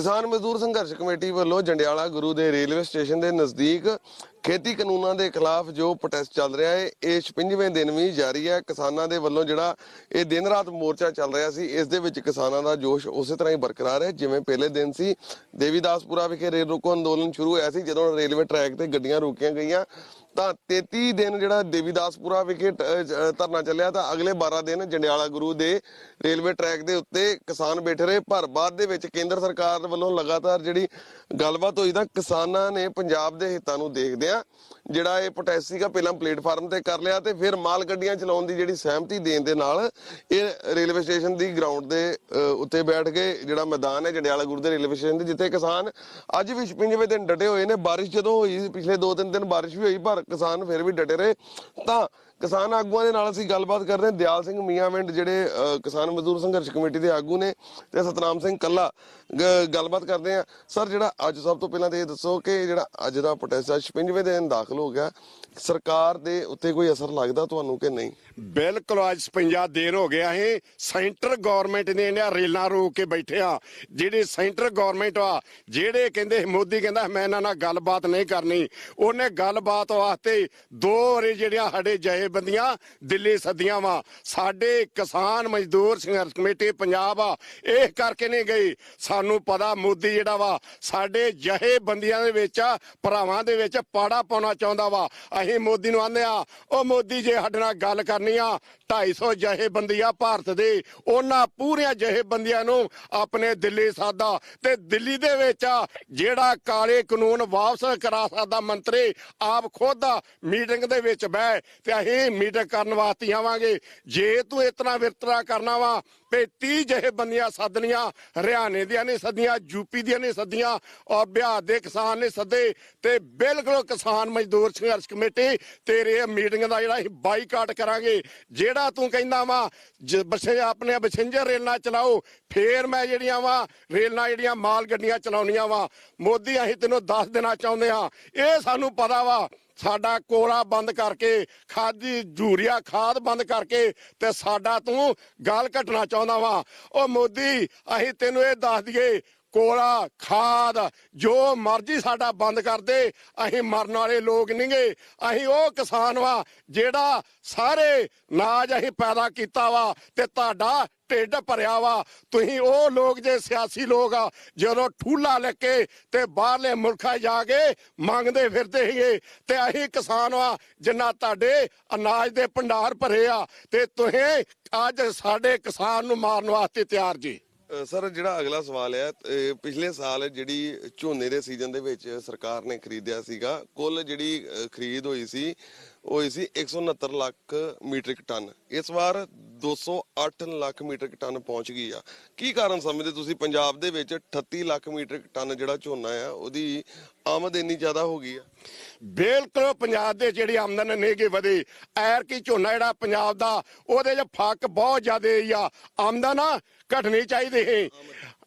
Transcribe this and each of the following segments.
ਕਿਸਾਨ ਮਜ਼ਦੂਰ ਸੰਘਰਸ਼ ਕਮੇਟੀ ਵੱਲੋਂ ਜੰਡਿਆਲਾ ਗੁਰੂ ਦੇ ਰੇਲਵੇ ਸਟੇਸ਼ਨ ਦੇ ਨਜ਼ਦੀਕ ਖੇਤੀ ਕਾਨੂੰਨਾਂ ਦੇ ਖਿਲਾਫ ਜੋ ਪ੍ਰੋਟੈਸਟ ਚੱਲ ਰਿਹਾ ਹੈ, ਇਹ 56ਵੇਂ ਦਿਨ ਵੀ ਜਾਰੀ ਹੈ। ਕਿਸਾਨਾਂ ਦੇ ਵੱਲੋਂ ਜਿਹੜਾ ਇਹ ਦਿਨ ਰਾਤ ਮੋਰਚਾ ਚੱਲ ਰਿਹਾ ਸੀ, ਇਸ ਦੇ ਵਿੱਚ ਕਿਸਾਨਾਂ ਦਾ ਜੋਸ਼ ਉਸੇ ਤਰ੍ਹਾਂ ਹੀ ਬਰਕਰਾਰ ਹੈ, ਜਿਵੇਂ ਪਹਿਲੇ ਦਿਨ ਸੀ। ਦੇਵੀਦਾਸਪੁਰਾ ਵਿਖੇ ਰੇਲ ਰੋਕੋ ਅੰਦੋਲਨ ਸ਼ੁਰੂ ਹੋਇਆ ਸੀ, ਜਦੋਂ ਰੇਲਵੇ ਟਰੈਕ ਤੇ ਗੱਡੀਆਂ ਰੋਕੀਆਂ ਗਈਆਂ। ਤਾਂ 33 ਦਿਨ ਜਿਹੜਾ ਦੇਵੀਦਾਸਪੁਰਾ ਵਿਖੇ ਧਰਨਾ ਚੱਲਿਆ ਤਾਂ ਅਗਲੇ 12 ਦਿਨ ਜੰਡਿਆਲਾ ਗੁਰੂ ਦੇ ਰੇਲਵੇ ਟਰੈਕ ਦੇ ਉੱਤੇ ਕਿਸਾਨ ਬੈਠੇ ਰਹੇ। ਪਰ ਬਾਅਦ ਦੇ ਵਿੱਚ ਕੇਂਦਰ ਸਰਕਾਰ ਵੱਲੋਂ ਲਗਾਤਾਰ ਜਿਹੜੀ ਗੱਲਬਾਤ ਹੋਈ ਤਾਂ ਕਿਸਾਨਾਂ ਨੇ ਪੰਜਾਬ ਦੇ ਹਿੱਤਾਂ ਨੂੰ ਦੇਖਦਿਆਂ ਜਿਹੜਾ ਇਹ ਪ੍ਰੋਟੈਸਟ ਸੀਗਾ ਪਹਿਲਾਂ ਪਲੇਟਫਾਰਮ ਤੇ ਕਰ ਲਿਆ ਤੇ ਫਿਰ ਮਾਲ ਗੱਡੀਆਂ ਚਲਾਉਣ ਦੀ ਜਿਹੜੀ ਸਹਿਮਤੀ ਦੇਣ ਦੇ ਨਾਲ ਇਹ ਰੇਲਵੇ ਸਟੇਸ਼ਨ ਦੀ ਗਰਾਊਂਡ ਦੇ ਉੱਤੇ ਬੈਠ ਕੇ ਜਿਹੜਾ ਮੈਦਾਨ ਹੈ ਜੰਡਿਆਲਾ ਗੁਰੂ ਦੇ ਰੇਲਵੇ ਸਟੇਸ਼ਨ ਦੇ ਜਿੱਥੇ ਕਿਸਾਨ ਅੱਜ ਵੀ 56ਵੇਂ ਦਿਨ ਡਟੇ ਹੋਏ ਨੇ। ਬਾਰਿਸ਼ ਜਦੋਂ ਹੋਈ ਸੀ, ਪਿਛਲੇ 2-3 ਦਿਨ ਬਾਰਿਸ਼ ਵੀ ਹੋਈ ਪਰ ਕਿਸਾਨ ਫਿਰ ਵੀ ਡਟੇ ਰਹੇ। ਤਾਂ ਕਿਸਾਨ ਆਗੂਆਂ ਦੇ ਨਾਲ ਅਸੀਂ ਗੱਲਬਾਤ ਕਰਦੇ ਹਾਂ। ਦਿਆਲ ਸਿੰਘ ਮੀਆਂਵਿੰਡ ਜਿਹੜੇ ਕਿਸਾਨ ਮਜ਼ਦੂਰ ਸੰਘਰਸ਼ ਕਮੇਟੀ ਦੇ ਆਗੂ ਨੇ ਤੇ ਸਤਨਾਮ ਸਿੰਘ ਕੱਲਾ ਗੱਲਬਾਤ ਕਰਦੇ ਆ ਸਰ, ਜਿਹੜਾ ਅੱਜ ਸਭ ਤੋਂ ਪਹਿਲਾਂ ਤੇ ਇਹ ਦੱਸੋ ਕਿ ਜਿਹੜਾ ਅੱਜ ਦਾ ਪ੍ਰੋਟੈਸਟ 56ਵੇਂ ਦਿਨ ਦਾਖਲ ਹੋ ਗਿਆ। ਸਰਕਾਰ ਦੇ ਉੱਤੇ ਕੋਈ ਅਸਰ ਲੱਗਦਾ ਤੁਹਾਨੂੰ ਕਿ ਨਹੀਂ? ਬਿਲਕੁਲ ਅੱਜ 56 ਦਿਨ ਹੋ ਗਿਆ ਇਹ ਸੈਂਟਰ ਗਵਰਨਮੈਂਟ ਨੇ ਇਹਨਾਂ ਰੇਲਾਂ ਰੋਕ ਕੇ ਬੈਠੇ ਆ ਸੈਂਟਰ ਗਵਰਨਮੈਂਟ ਆ, ਜਿਹੜੇ ਕਹਿੰਦੇ ਮੋਦੀ ਕਹਿੰਦਾ, ਮੈਂ ਇਹਨਾਂ ਨਾਲ ਗੱਲਬਾਤ ਨਹੀਂ ਕਰਨੀ। ਉਹਨੇ ਗੱਲਬਾਤ ਵਾਸਤੇ ਦੋ ਵਾਰੀ ਜਿਹੜੀਆਂ ਸਾਡੇ ਜਥੇਬੰਦੀਆਂ ਦਿੱਲੀ ਸੱਦੀਆਂ ਵਾ। ਸਾਡੇ ਕਿਸਾਨ ਮਜ਼ਦੂਰ ਸੰਘਰਸ਼ ਕਮੇਟੀ ਪੰਜਾਬ ਆ, ਇਹ ਕਰਕੇ ਨਹੀਂ ਗਈ। ਸਾਨੂੰ ਪਤਾ ਮੋਦੀ ਜਿਹੜਾ ਵਾ, ਸਾਡੇ ਜਥੇਬੰਦੀਆਂ ਦੇ ਵਿੱਚ ਭਰਾਵਾਂ ਦੇ ਵਿੱਚ ਪਾੜਾ ਪਾਉਣਾ ਚਾਹੁੰਦਾ ਵਾ। ਅਸੀਂ ਮੋਦੀ ਨੂੰ ਆਂਦੇ ਆ ਉਹ ਮੋਦੀ ਜੇ ਸਾਡੇ ਨਾਲ ਗੱਲ ਕਰਨੀ ਆ 250 ਜਥੇਬੰਦੀ ਭਾਰਤ ਦੇ, ਉਹਨਾਂ ਪੂਰੀਆਂ ਜਥੇਬੰਦੀਆਂ ਨੂੰ ਆਪਣੇ ਦਿੱਲੀ ਸਾਦਾ। ਤੇ ਦਿੱਲੀ ਦੇ ਵਿੱਚ ਜਿਹੜਾ ਕਾਲੇ ਕਾਨੂੰਨ ਵਾਪਸ ਕਰਾ ਸਕਦਾ ਮੰਤਰੀ, ਆਪ ਖੁਦ ਮੀਟਿੰਗ ਦੇ ਵਿੱਚ ਬਹਿ, ਤੇ ਅਸੀਂ ਮੀਟਿੰਗ ਕਰਨ ਵਾਸਤੇ ਆਵਾਂਗੇ। ਜੇ ਤੂੰ ਇਤਨਾ ਵਿਰਤਰਾ ਕਰਨਾ ਵਾ ਤੇ 30 ਜਥੇਬੰਦੀਆਂ ਸੱਦਣੀਆਂ, ਹਰਿਆਣੇ ਦੀਆਂ ਨੇ ਸੱਦੀਆਂ ਯੂਪੀ ਦੀਆਂ ਨੇ ਸੱਦੀਆਂ, ਔਰ ਬਿਹਾਰ ਦੇ ਕਿਸਾਨ ਨੇ ਸੱਦੇ, ਤੇ ਬਿਲਕੁਲ ਕਿਸਾਨ ਮਜ਼ਦੂਰ ਸੰਘਰਸ਼ ਕਮੇਟੀ, ਤੇਰੇ ਮੀਟਿੰਗ ਦਾ ਜਿਹੜਾ ਅਸੀਂ ਬਾਈਕਾਟ ਕਰਾਂਗੇ, ਜਿਹੜਾ ਤੂੰ ਕਹਿੰਦਾ ਵਾ ਬਸੇ ਆਪਣੇ ਬਸਿੰਜਰ ਰੇਲਾਂ ਚਲਾਓ, ਫੇਰ ਮੈਂ ਜਿਹੜੀਆਂ ਵਾ, ਰੇਲਾਂ ਜਿਹੜੀਆਂ ਮਾਲ ਗੱਡੀਆਂ ਚਲਾਉਣੀਆਂ ਵਾ, ਮੋਦੀ ਅਸੀਂ ਤੈਨੂੰ ਦੱਸ ਦੇਣਾ ਚਾਹੁੰਦੇ ਆ ਇਹ ਸਾਨੂੰ ਪਤਾ ਵਾ ਸਾਡਾ ਕੋਲਾ ਬੰਦ ਕਰਕੇ, ਖਾਦੀ ਜੂਰੀਆ ਖਾਦ ਬੰਦ ਕਰਕੇ ਤੇ ਸਾਡਾ ਤੂੰ ਗਾਲ ਘਟਣਾ ਚਾਹੁੰਦਾ ਵਾ। ਉਹ ਮੋਦੀ, ਅਸੀਂ ਤੈਨੂੰ ਇਹ ਦੱਸ ਦਈਏ ਕੋਲਾ, ਖਾਦ, ਜੋ ਮਰਜ਼ੀ ਸਾਡਾ ਬੰਦ ਕਰ ਦੇ, ਅਸੀਂ ਮਰਨ ਵਾਲੇ ਲੋਕ ਨਹੀਂਗੇ, ਅਸੀਂ ਉਹ ਕਿਸਾਨ ਵਾ ਜਿਹੜਾ ਸਾਰੇ ਨਾਜ ਅਸੀਂ ਪੈਦਾ ਕੀਤਾ ਵਾ ਤੇ ਤੁਹਾਡਾ ਢਿੱਡ ਭਰਿਆ ਵਾ। ਤੁਸੀਂ ਉਹ ਲੋਕ ਜੇ ਸਿਆਸੀ ਲੋਕ ਆ, ਜਦੋਂ ਠੂਲਾ ਲੈ ਕੇ ਤੇ ਬਾਹਰਲੇ ਮੁਲਕਾਂ ਜਾ ਕੇ ਮੰਗਦੇ ਫਿਰਦੇ ਸੀਗੇ ਤੇ ਅਸੀਂ ਕਿਸਾਨ ਆ ਜਿੰਨਾ ਤੁਹਾਡੇ ਅਨਾਜ ਦੇ ਭੰਡਾਰ ਭਰੇ ਆ ਤੇ ਤੁਸੀਂ ਅੱਜ ਸਾਡੇ ਕਿਸਾਨ ਨੂੰ ਮਾਰਨ ਵਾਸਤੇ ਤਿਆਰ ਜੀ। ਸਰ, ਜਿਹੜਾ ਅਗਲਾ ਸਵਾਲ ਹੈ ਪਿਛਲੇ ਸਾਲ ਜਿਹੜੀ ਝੋਨੇ ਦੇ ਸੀਜ਼ਨ ਦੇ ਵਿੱਚ ਸਰਕਾਰ ਨੇ ਖਰੀਦਿਆ ਸੀਗਾ, ਕੁੱਲ ਜਿਹੜੀ ਖਰੀਦ ਹੋਈ ਸੀ ਹੋਈ ਸੀ 169 ਲੱਖ ਮੀਟ੍ਰਿਕ ਟਨ। ਇਸ ਵਾਰ 208 ਲੱਖ ਮੀਟ੍ਰਿਕ ਟਨ ਪਹੁੰਚ ਗਈ ਆ। ਕੀ ਕਾਰਨ ਸਮਝਦੇ ਤੁਸੀਂ? ਪੰਜਾਬ ਦੇ ਵਿੱਚ 38 ਲੱਖ ਮੀਟ੍ਰਿਕ ਟਨ ਜਿਹੜਾ ਝੋਨਾ ਆ, ਉਹਦੀ ਆਮਦ ਇੰਨੀ ਜ਼ਿਆਦਾ ਹੋ ਗਈ ਆ। ਬਿਲਕੁਲ, ਪੰਜਾਬ ਦੇ ਜਿਹੜੀ ਆਮਦਨ ਨੇਗੇ ਵਧੇ। ਐਰ ਕੀ ਝੋਨਾ ਜਿਹੜਾ ਪੰਜਾਬ ਦਾ, ਉਹਦੇ 'ਚ ਫੱਕ ਬਹੁਤ ਜ਼ਿਆਦਾ ਆ। ਆਮਦਨ ਘਟਣੀ ਚਾਹੀਦੀ ਹੈ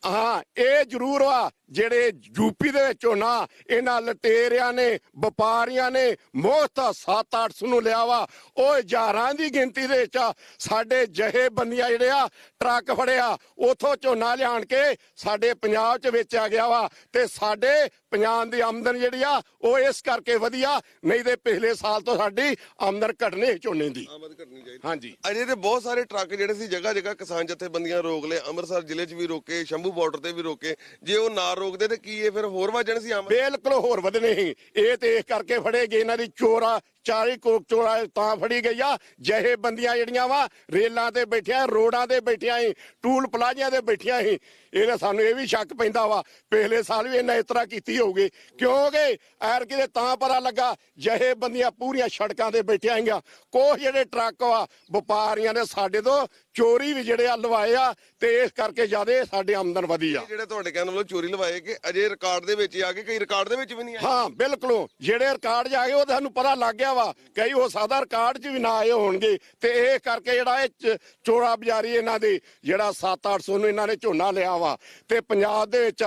ਹਾਂ, ਇਹ ਜ਼ਰੂਰ ਵਾ, ਜਿਹੜੇ ਯੂਪੀ ਦੇ ਵਿੱਚ ਝੋਨਾ ਇਹਨਾਂ ਲਟੇਰਿਆਂ ਨੇ, ਵਪਾਰੀਆਂ ਨੇ ਮੁਫਤ 7-800 ਨੂੰ ਲਿਆ ਵਾ। ਉਹ ਹਜ਼ਾਰਾਂ ਦੀ ਗਿਣਤੀ ਦੇ ਵਿੱਚ ਸਾਡੇ ਜਹੇ ਬੰਦੀਆਂ ਜਿਹੜੇ ਆ, ਟਰੱਕ ਫੜਿਆ, ਉਥੋਂ ਝੋਨਾ ਲਿਆਣ ਕੇ ਸਾਡੇ ਪੰਜਾਬ 'ਚ ਵੇਚਿਆ ਗਿਆ ਵਾ, ਤੇ ਸਾਡੇ ਪੰਜਾਬ ਦੀ ਆਮਦਨ ਜਿਹੜੀ ਆ ਉਹ ਇਸ ਕਰਕੇ ਵਧੀਆ ਨਹੀਂ ਤੇ ਪਿਛਲੇ ਸਾਲ ਤੋਂ ਸਾਡੀ ਆਮਦਨ ਘਟਨੇ ਝੋਨੇ ਦੀ। ਆਮਦ ਘਟਣੀ ਚਾਹੀਦੀ। ਹਾਂਜੀ। ਅਜੇ ਤੇ ਬਹੁਤ ਸਾਰੇ ਟਰੱਕ ਜਿਹੜੇ ਸੀ ਜਗ੍ਹਾ ਜਗ੍ਹਾ ਕਿਸਾਨ ਜਥੇਬੰਦੀਆਂ ਰੋਕ ਲਏ ਅੰਮ੍ਰਿਤਸਰ ਜ਼ਿਲ੍ਹੇ 'ਚ ਵੀ ਰੋਕੇ ਸ਼ੰਭੂ ਬਾਰਡਰ ਤੇ ਵੀ ਰੋਕੇ। ਜੇ ਉਹ ਨਾ ਰੋਕਦੇ ਤੇ ਕੀ ਇਹ ਫਿਰ ਹੋਰ ਵਜਣ ਸੀ ਆਮਦ ਬਿਲਕੁਲ ਹੋਰ ਵਧਨੇ ਸੀ। ਇਹ ਤੇ ਇਸ ਕਰਕੇ ਫੜੇ ਗਏ ਇਹਨਾਂ ਦੀ ਚੋਰਾ ਚਾਰੀ ਕੋਕ ਚੋਰਾ ਤਾਂ ਫੜੀ ਗਈ ਆ। ਜਿਹੇ ਬੰਦੀਆਂ ਜਿਹੜੀਆਂ ਵਾ, ਰੇਲਾਂ ਤੇ ਬੈਠੀਆਂ, ਰੋਡਾਂ ਤੇ ਬੈਠੀਆਂ ਸੀ ਟੂਲ ਪਲਾਜ਼ਿਆਂ ਤੇ ਬੈਠੀਆਂ ਸੀ ਇਹਨੇ ਸਾਨੂੰ ਇਹ ਵੀ ਸ਼ੱਕ ਪੈਂਦਾ ਵਾ, ਪਿਛਲੇ ਸਾਲ ਵੀ ਇਹਨਾਂ ਇਸ ਤਰ੍ਹਾਂ ਕੀਤੀ ਹੋਊਗੀ। ਕਿਉਂਕਿ ਐਰ ਕਿਤੇ ਤਾਂ ਪਤਾ ਲੱਗਾ, ਜਿਹੇ ਬੰਦੀਆਂ ਪੂਰੀਆਂ ਸੜਕਾਂ ਤੇ ਬੈਠੀਆਂ ਹੈਗੀਆਂ ਕੋਹ ਜਿਹੜੇ ਟਰੱਕ ਵਾ, ਵਪਾਰੀਆਂ ਨੇ ਸਾਡੇ ਤੋਂ ਚੋਰੀ ਵੀ ਜਿਹੜੇ ਆ ਲਵਾਏ ਆ ਤੇ ਇਸ ਕਰਕੇ ਜਿਆਦੇ ਸਾਡੇ ਆਮਦਨ ਵਧੀ ਆ। ਜਿਹੜੇ ਤੁਹਾਡੇ ਕਹਿਣ ਵੱਲੋਂ ਚੋਰੀ ਲਵਾਏ ਕਿ ਅਜੇ ਰਿਕਾਰਡ ਦੇ ਵਿੱਚ ਆ ਗਏ ਕਈ ਰਿਕਾਰਡ ਦੇ ਵਿੱਚ ਵੀ ਨਹੀਂ ਆਏ? ਹਾਂ ਬਿਲਕੁਲ। ਜਿਹੜੇ ਰਿਕਾਰਡ ਆ ਗਏ ਉਹ ਤੁਹਾਨੂੰ ਪਤਾ ਲੱਗ ਗਿਆ ਵਾ। ਕਈ ਹੋ ਸਕਦਾ ਰਿਕਾਰਡ 'ਚ ਵੀ ਨਾ ਆਏ ਹੋਣਗੇ। ਤੇ ਇਹ ਕਰਕੇ ਜਿਹੜਾ ਇਹ ਚੋਰਾ ਬਜ਼ਾਰੀ ਇਹਨਾਂ ਦੇ ਜਿਹੜਾ 7-800 ਨੂੰ ਇਹਨਾਂ ਨੇ ਝੋਨਾ ਲਿਆ ਵਾ। ਤੇ ਪੰਜਾਬ ਦੇ ਵਿੱਚ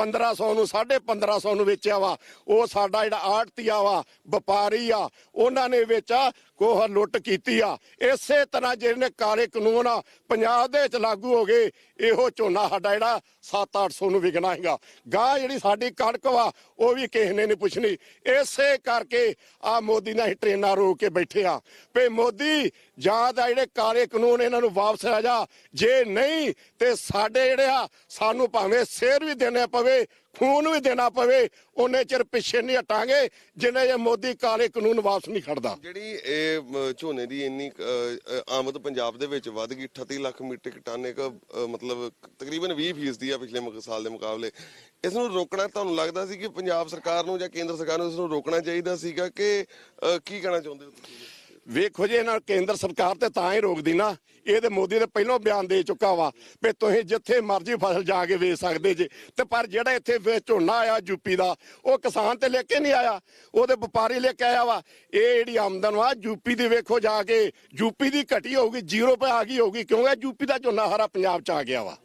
1500 ਨੂੰ 1550 ਨੂੰ ਵੇਚਿਆ ਵਾ। ਉਹ ਸਾਡਾ ਜਿਹੜਾ ਆੜਤੀਆ ਵਾ, ਵਪਾਰੀ ਆ, ਉਹਨਾਂ ਨੇ ਵੇਚਾ ਕੋਹ ਲੁੱਟ ਕੀਤੀ ਆ। ਇਸੇ ਤਰ੍ਹਾਂ ਜਿਹੜੇ ਕਾਲੇ ਕਾਨੂੰਨ ਆ, ਪੰਜਾਬ ਦੇ ਵਿੱਚ ਲਾਗੂ ਹੋ ਗਏ, ਇਹੋ ਝੋਨਾ ਸਾਡਾ ਜਿਹੜਾ 7-800 ਨੂੰ ਵਿਕਣਾ ਹੈਗਾ। ਗਾਹ ਜਿਹੜੀ ਸਾਡੀ ਕਣਕ ਵਾ ਉਹ ਵੀ ਕਿਸੇ ਨੇ ਨਹੀਂ ਪੁੱਛਣੀ। ਇਸੇ ਕਰਕੇ ਆ ਮੋਦੀ ਨਾਲ ਟ੍ਰੇਨਾਂ ਰੋਕ ਕੇ ਬੈਠੇ ਆ। ਵੀ ਮੋਦੀ, ਜਾਂ ਤਾਂ ਜਿਹੜੇ ਕਾਲੇ ਕਾਨੂੰਨ ਇਹਨਾਂ ਨੂੰ ਵਾਪਸ ਆ ਜਾ। ਜੇ ਨਹੀਂ, ਤੇ ਸਾਡੇ ਜਿਹੜੇ ਆ, ਸਾਨੂੰ ਭਾਵੇਂ ਸਿਰ ਵੀ ਦੇਣੇ ਪਵੇ, ਖੂਨ ਵੀ ਦੇਣਾ ਪਵੇ, ਉਹਨੇ ਚਿਰ ਪਿੱਛੇ ਨਹੀਂ ਹਟਾਂਗੇ, ਜਿੰਨੇ ਜੇ ਮੋਦੀ ਕਾਲੇ ਕਾਨੂੰਨ ਵਾਪਸ ਨਹੀਂ ਖੜਦਾ। ਜਿਹੜੀ ਇਹ ਝੋਨੇ ਦੀ ਇੰਨੀ ਆਮਦ ਪੰਜਾਬ ਦੇ ਵਿੱਚ ਵੱਧ ਗਈ 38 ਲੱਖ ਮੀਟ੍ਰਿਕ ਟਨ ਇੱਕ ਮਤਲਬ ਤਕਰੀਬਨ 20 ਫੀਸਦੀ ਆ ਪਿਛਲੇ ਸਾਲ ਦੇ ਮੁਕਾਬਲੇ। ਇਸ ਨੂੰ ਰੋਕਣਾ ਤੁਹਾਨੂੰ ਲੱਗਦਾ ਸੀ ਕਿ ਪੰਜਾਬ ਸਰਕਾਰ ਨੂੰ ਜਾਂ ਕੇਂਦਰ ਸਰਕਾਰ ਨੂੰ ਇਸ ਨੂੰ ਰੋਕਣਾ ਚਾਹੀਦਾ ਸੀਗਾ ਕਿ ਕੀ ਕਹਿਣਾ ਚਾਹੁੰਦੇ ਹੋ ਤੁਸੀਂ? ਵੇਖੋ ਜੀ, ਇਹਨਾਂ ਕੇਂਦਰ ਸਰਕਾਰ ਤੇ ਤਾਂ ਹੀ ਰੋਕਦੀ ਨਾ। ਇਹ ਤੇ ਮੋਦੀ ਦੇ ਪਹਿਲਾਂ ਬਿਆਨ ਦੇ ਚੁੱਕਾ ਵਾ ਵੀ ਤੁਸੀਂ ਜਿੱਥੇ ਮਰਜ਼ੀ ਫਸਲ ਜਾ ਕੇ ਵੇਚ ਸਕਦੇ ਜੇ। ਤੇ ਪਰ ਜਿਹੜਾ ਇੱਥੇ ਝੋਨਾ ਆਇਆ ਯੂਪੀ ਦਾ, ਉਹ ਕਿਸਾਨ ਤੇ ਲੈ ਕੇ ਨਹੀਂ ਆਇਆ। ਉਹਦੇ ਵਪਾਰੀ ਲੈ ਕੇ ਆਇਆ ਵਾ। ਇਹ ਜਿਹੜੀ ਆਮਦਨ ਵਾ, ਯੂਪੀ ਦੀ ਵੇਖੋ ਜਾ ਕੇ, ਯੂਪੀ ਦੀ ਘਟੀ ਹੋਊਗੀ, ਜ਼ੀਰੋ ਪੈ ਆ ਗਈ ਹੋਊਗੀ, ਕਿਉਂਕਿ ਯੂਪੀ ਦਾ ਝੋਨਾ ਸਾਰਾ ਪੰਜਾਬ ਚ ਆ ਗਿਆ ਵਾ।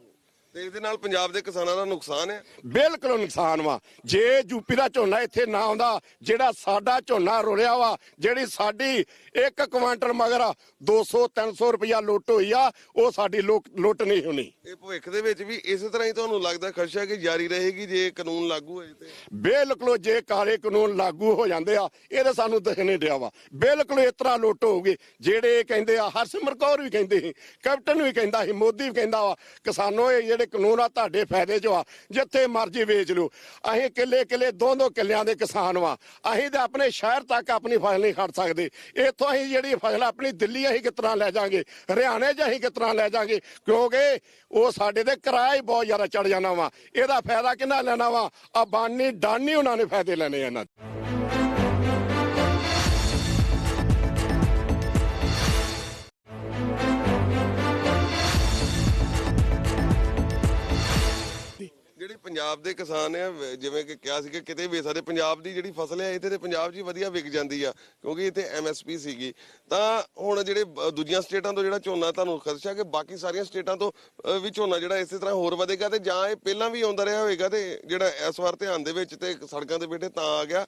ਤੇ ਇਹਦੇ ਨਾਲ ਪੰਜਾਬ ਦੇ ਕਿਸਾਨਾਂ ਦਾ ਨੁਕਸਾਨ ਹੈ। ਬਿਲਕੁਲ ਨੁਕਸਾਨ ਵਾ। ਜੇ ਯੂਪੀ ਦਾ ਝੋਨਾ ਇੱਥੇ ਨਾ ਆਉਂਦਾ ਜਿਹੜਾ ਸਾਡਾ ਝੋਨਾ ਰੁਲਿਆ ਵਾ ਜਿਹੜੀ ਸਾਡੀ ਇੱਕ ਕੁਆਂਟਲ ਮਗਰ 200 300 ਰੁਪਇਆ ਲੁੱਟ ਹੋਈ ਆ ਉਹ ਸਾਡੀ ਲੁੱਟ ਨਹੀਂ ਹੋਣੀ। ਇਹ ਭਵਿੱਖ ਦੇ ਵਿੱਚ ਵੀ ਇਸੇ ਤਰ੍ਹਾਂ ਹੀ ਤੁਹਾਨੂੰ ਲੱਗਦਾ ਖਦਸ਼ਾ ਕਿ ਜਾਰੀ ਰਹੇਗੀ ਜੇ ਕਾਨੂੰਨ ਲਾਗੂ ਹੋਏ ਤੇ? ਬਿਲਕੁਲ ਜੇ ਕਾਲੇ ਕਾਨੂੰਨ ਲਾਗੂ ਹੋ ਜਾਂਦੇ ਆ ਇਹ ਤਾਂ ਸਾਨੂੰ ਦਿਖ ਨਹੀਂ ਰਿਹਾ ਵਾ। ਬਿਲਕੁਲ ਇਸ ਤਰ੍ਹਾਂ ਲੁੱਟ ਹੋਊਗੀ। ਜਿਹੜੇ ਕਹਿੰਦੇ ਆ ਹਰਸਿਮਰਤ ਕੌਰ ਵੀ ਕਹਿੰਦੇ ਸੀ ਕੈਪਟਨ ਵੀ ਕਹਿੰਦਾ ਸੀ ਮੋਦੀ ਵੀ ਕਹਿੰਦਾ ਵਾ ਕਿਸਾਨੋ ਇਹ ਜਿਹੜੇ ਕਾਨੂੰਨ ਆ, ਤੁਹਾਡੇ ਫਾਇਦੇ 'ਚ ਆ, ਜਿੱਥੇ ਮਰਜ਼ੀ ਵੇਚ ਲਓ। ਅਸੀਂ ਕਿੱਲੇ ਕਿੱਲੇ ਦੋ ਦੋ ਕਿੱਲਿਆਂ ਦੇ ਕਿਸਾਨ ਵਾ। ਅਸੀਂ ਤਾਂ ਆਪਣੇ ਸ਼ਹਿਰ ਤੱਕ ਆਪਣੀ ਫਸਲ ਨਹੀਂ ਖੜ ਸਕਦੇ। ਇੱਥੋਂ ਅਸੀਂ ਜਿਹੜੀ ਫਸਲ ਆਪਣੀ ਦਿੱਲੀ ਅਸੀਂ ਕਿਸ ਤਰ੍ਹਾਂ ਲੈ ਜਾਾਂਗੇ? ਹਰਿਆਣੇ 'ਚ ਅਸੀਂ ਕਿਸ ਤਰ੍ਹਾਂ ਲੈ ਜਾਾਂਗੇ? ਕਿਉਂਕਿ ਉਹ ਸਾਡੇ ਤੇ ਕਿਰਾਇਆ ਹੀ ਬਹੁਤ ਜ਼ਿਆਦਾ ਚੜ ਜਾਣਾ ਵਾ। ਇਹਦਾ ਫਾਇਦਾ ਕਿੰਨਾ ਲੈਣਾ ਵਾ? ਅਬਾਨੀ ਡਾਨੀ ਉਹਨਾਂ ਨੇ ਫਾਇਦੇ ਲੈਣੇ ਇਹਨਾਂ ਦੇ। ਜਿਹੜੇ ਪੰਜਾਬ ਦੇ ਕਿਸਾਨ ਆ ਵ- ਜਿਵੇਂ ਕਿ ਕਿਹਾ ਸੀ ਕਿ ਕਿਤੇ ਵੀ ਸਾਡੇ ਪੰਜਾਬ ਦੀ ਜਿਹੜੀ ਫਸਲ ਹੈ ਇੱਥੇ ਤੇ ਪੰਜਾਬ 'ਚ ਹੀ ਵਧੀਆ ਵਿਕ ਜਾਂਦੀ ਆ ਕਿਉਂਕਿ ਇੱਥੇ ਐਮਐਸਪੀ ਸੀਗੀ। ਤਾਂ ਹੁਣ ਜਿਹੜੇ ਬ- ਦੂਜੀਆਂ ਸਟੇਟਾਂ ਤੋਂ ਜਿਹੜਾ ਝੋਨਾ ਤੁਹਾਨੂੰ ਖਦਸ਼ਾ ਕਿ ਬਾਕੀ ਸਾਰੀਆਂ ਸਟੇਟਾਂ ਤੋਂ ਅ, ਵੀ ਝੋਨਾ ਜਿਹੜਾ ਇਸੇ ਤਰ੍ਹਾਂ ਹੋਰ ਵਧੇਗਾ ਤੇ ਜਾਂ ਇਹ ਪਹਿਲਾਂ ਵੀ ਆਉਂਦਾ ਰਿਹਾ ਹੋਵੇਗਾ ਤੇ ਜਿਹੜਾ ਇਸ ਵਾਰ ਧਿਆਨ ਦੇ ਵਿੱਚ ਤੇ ਸੜਕਾਂ ਤੇ ਬੈਠੇ ਤਾਂ ਆ ਗਿਆ।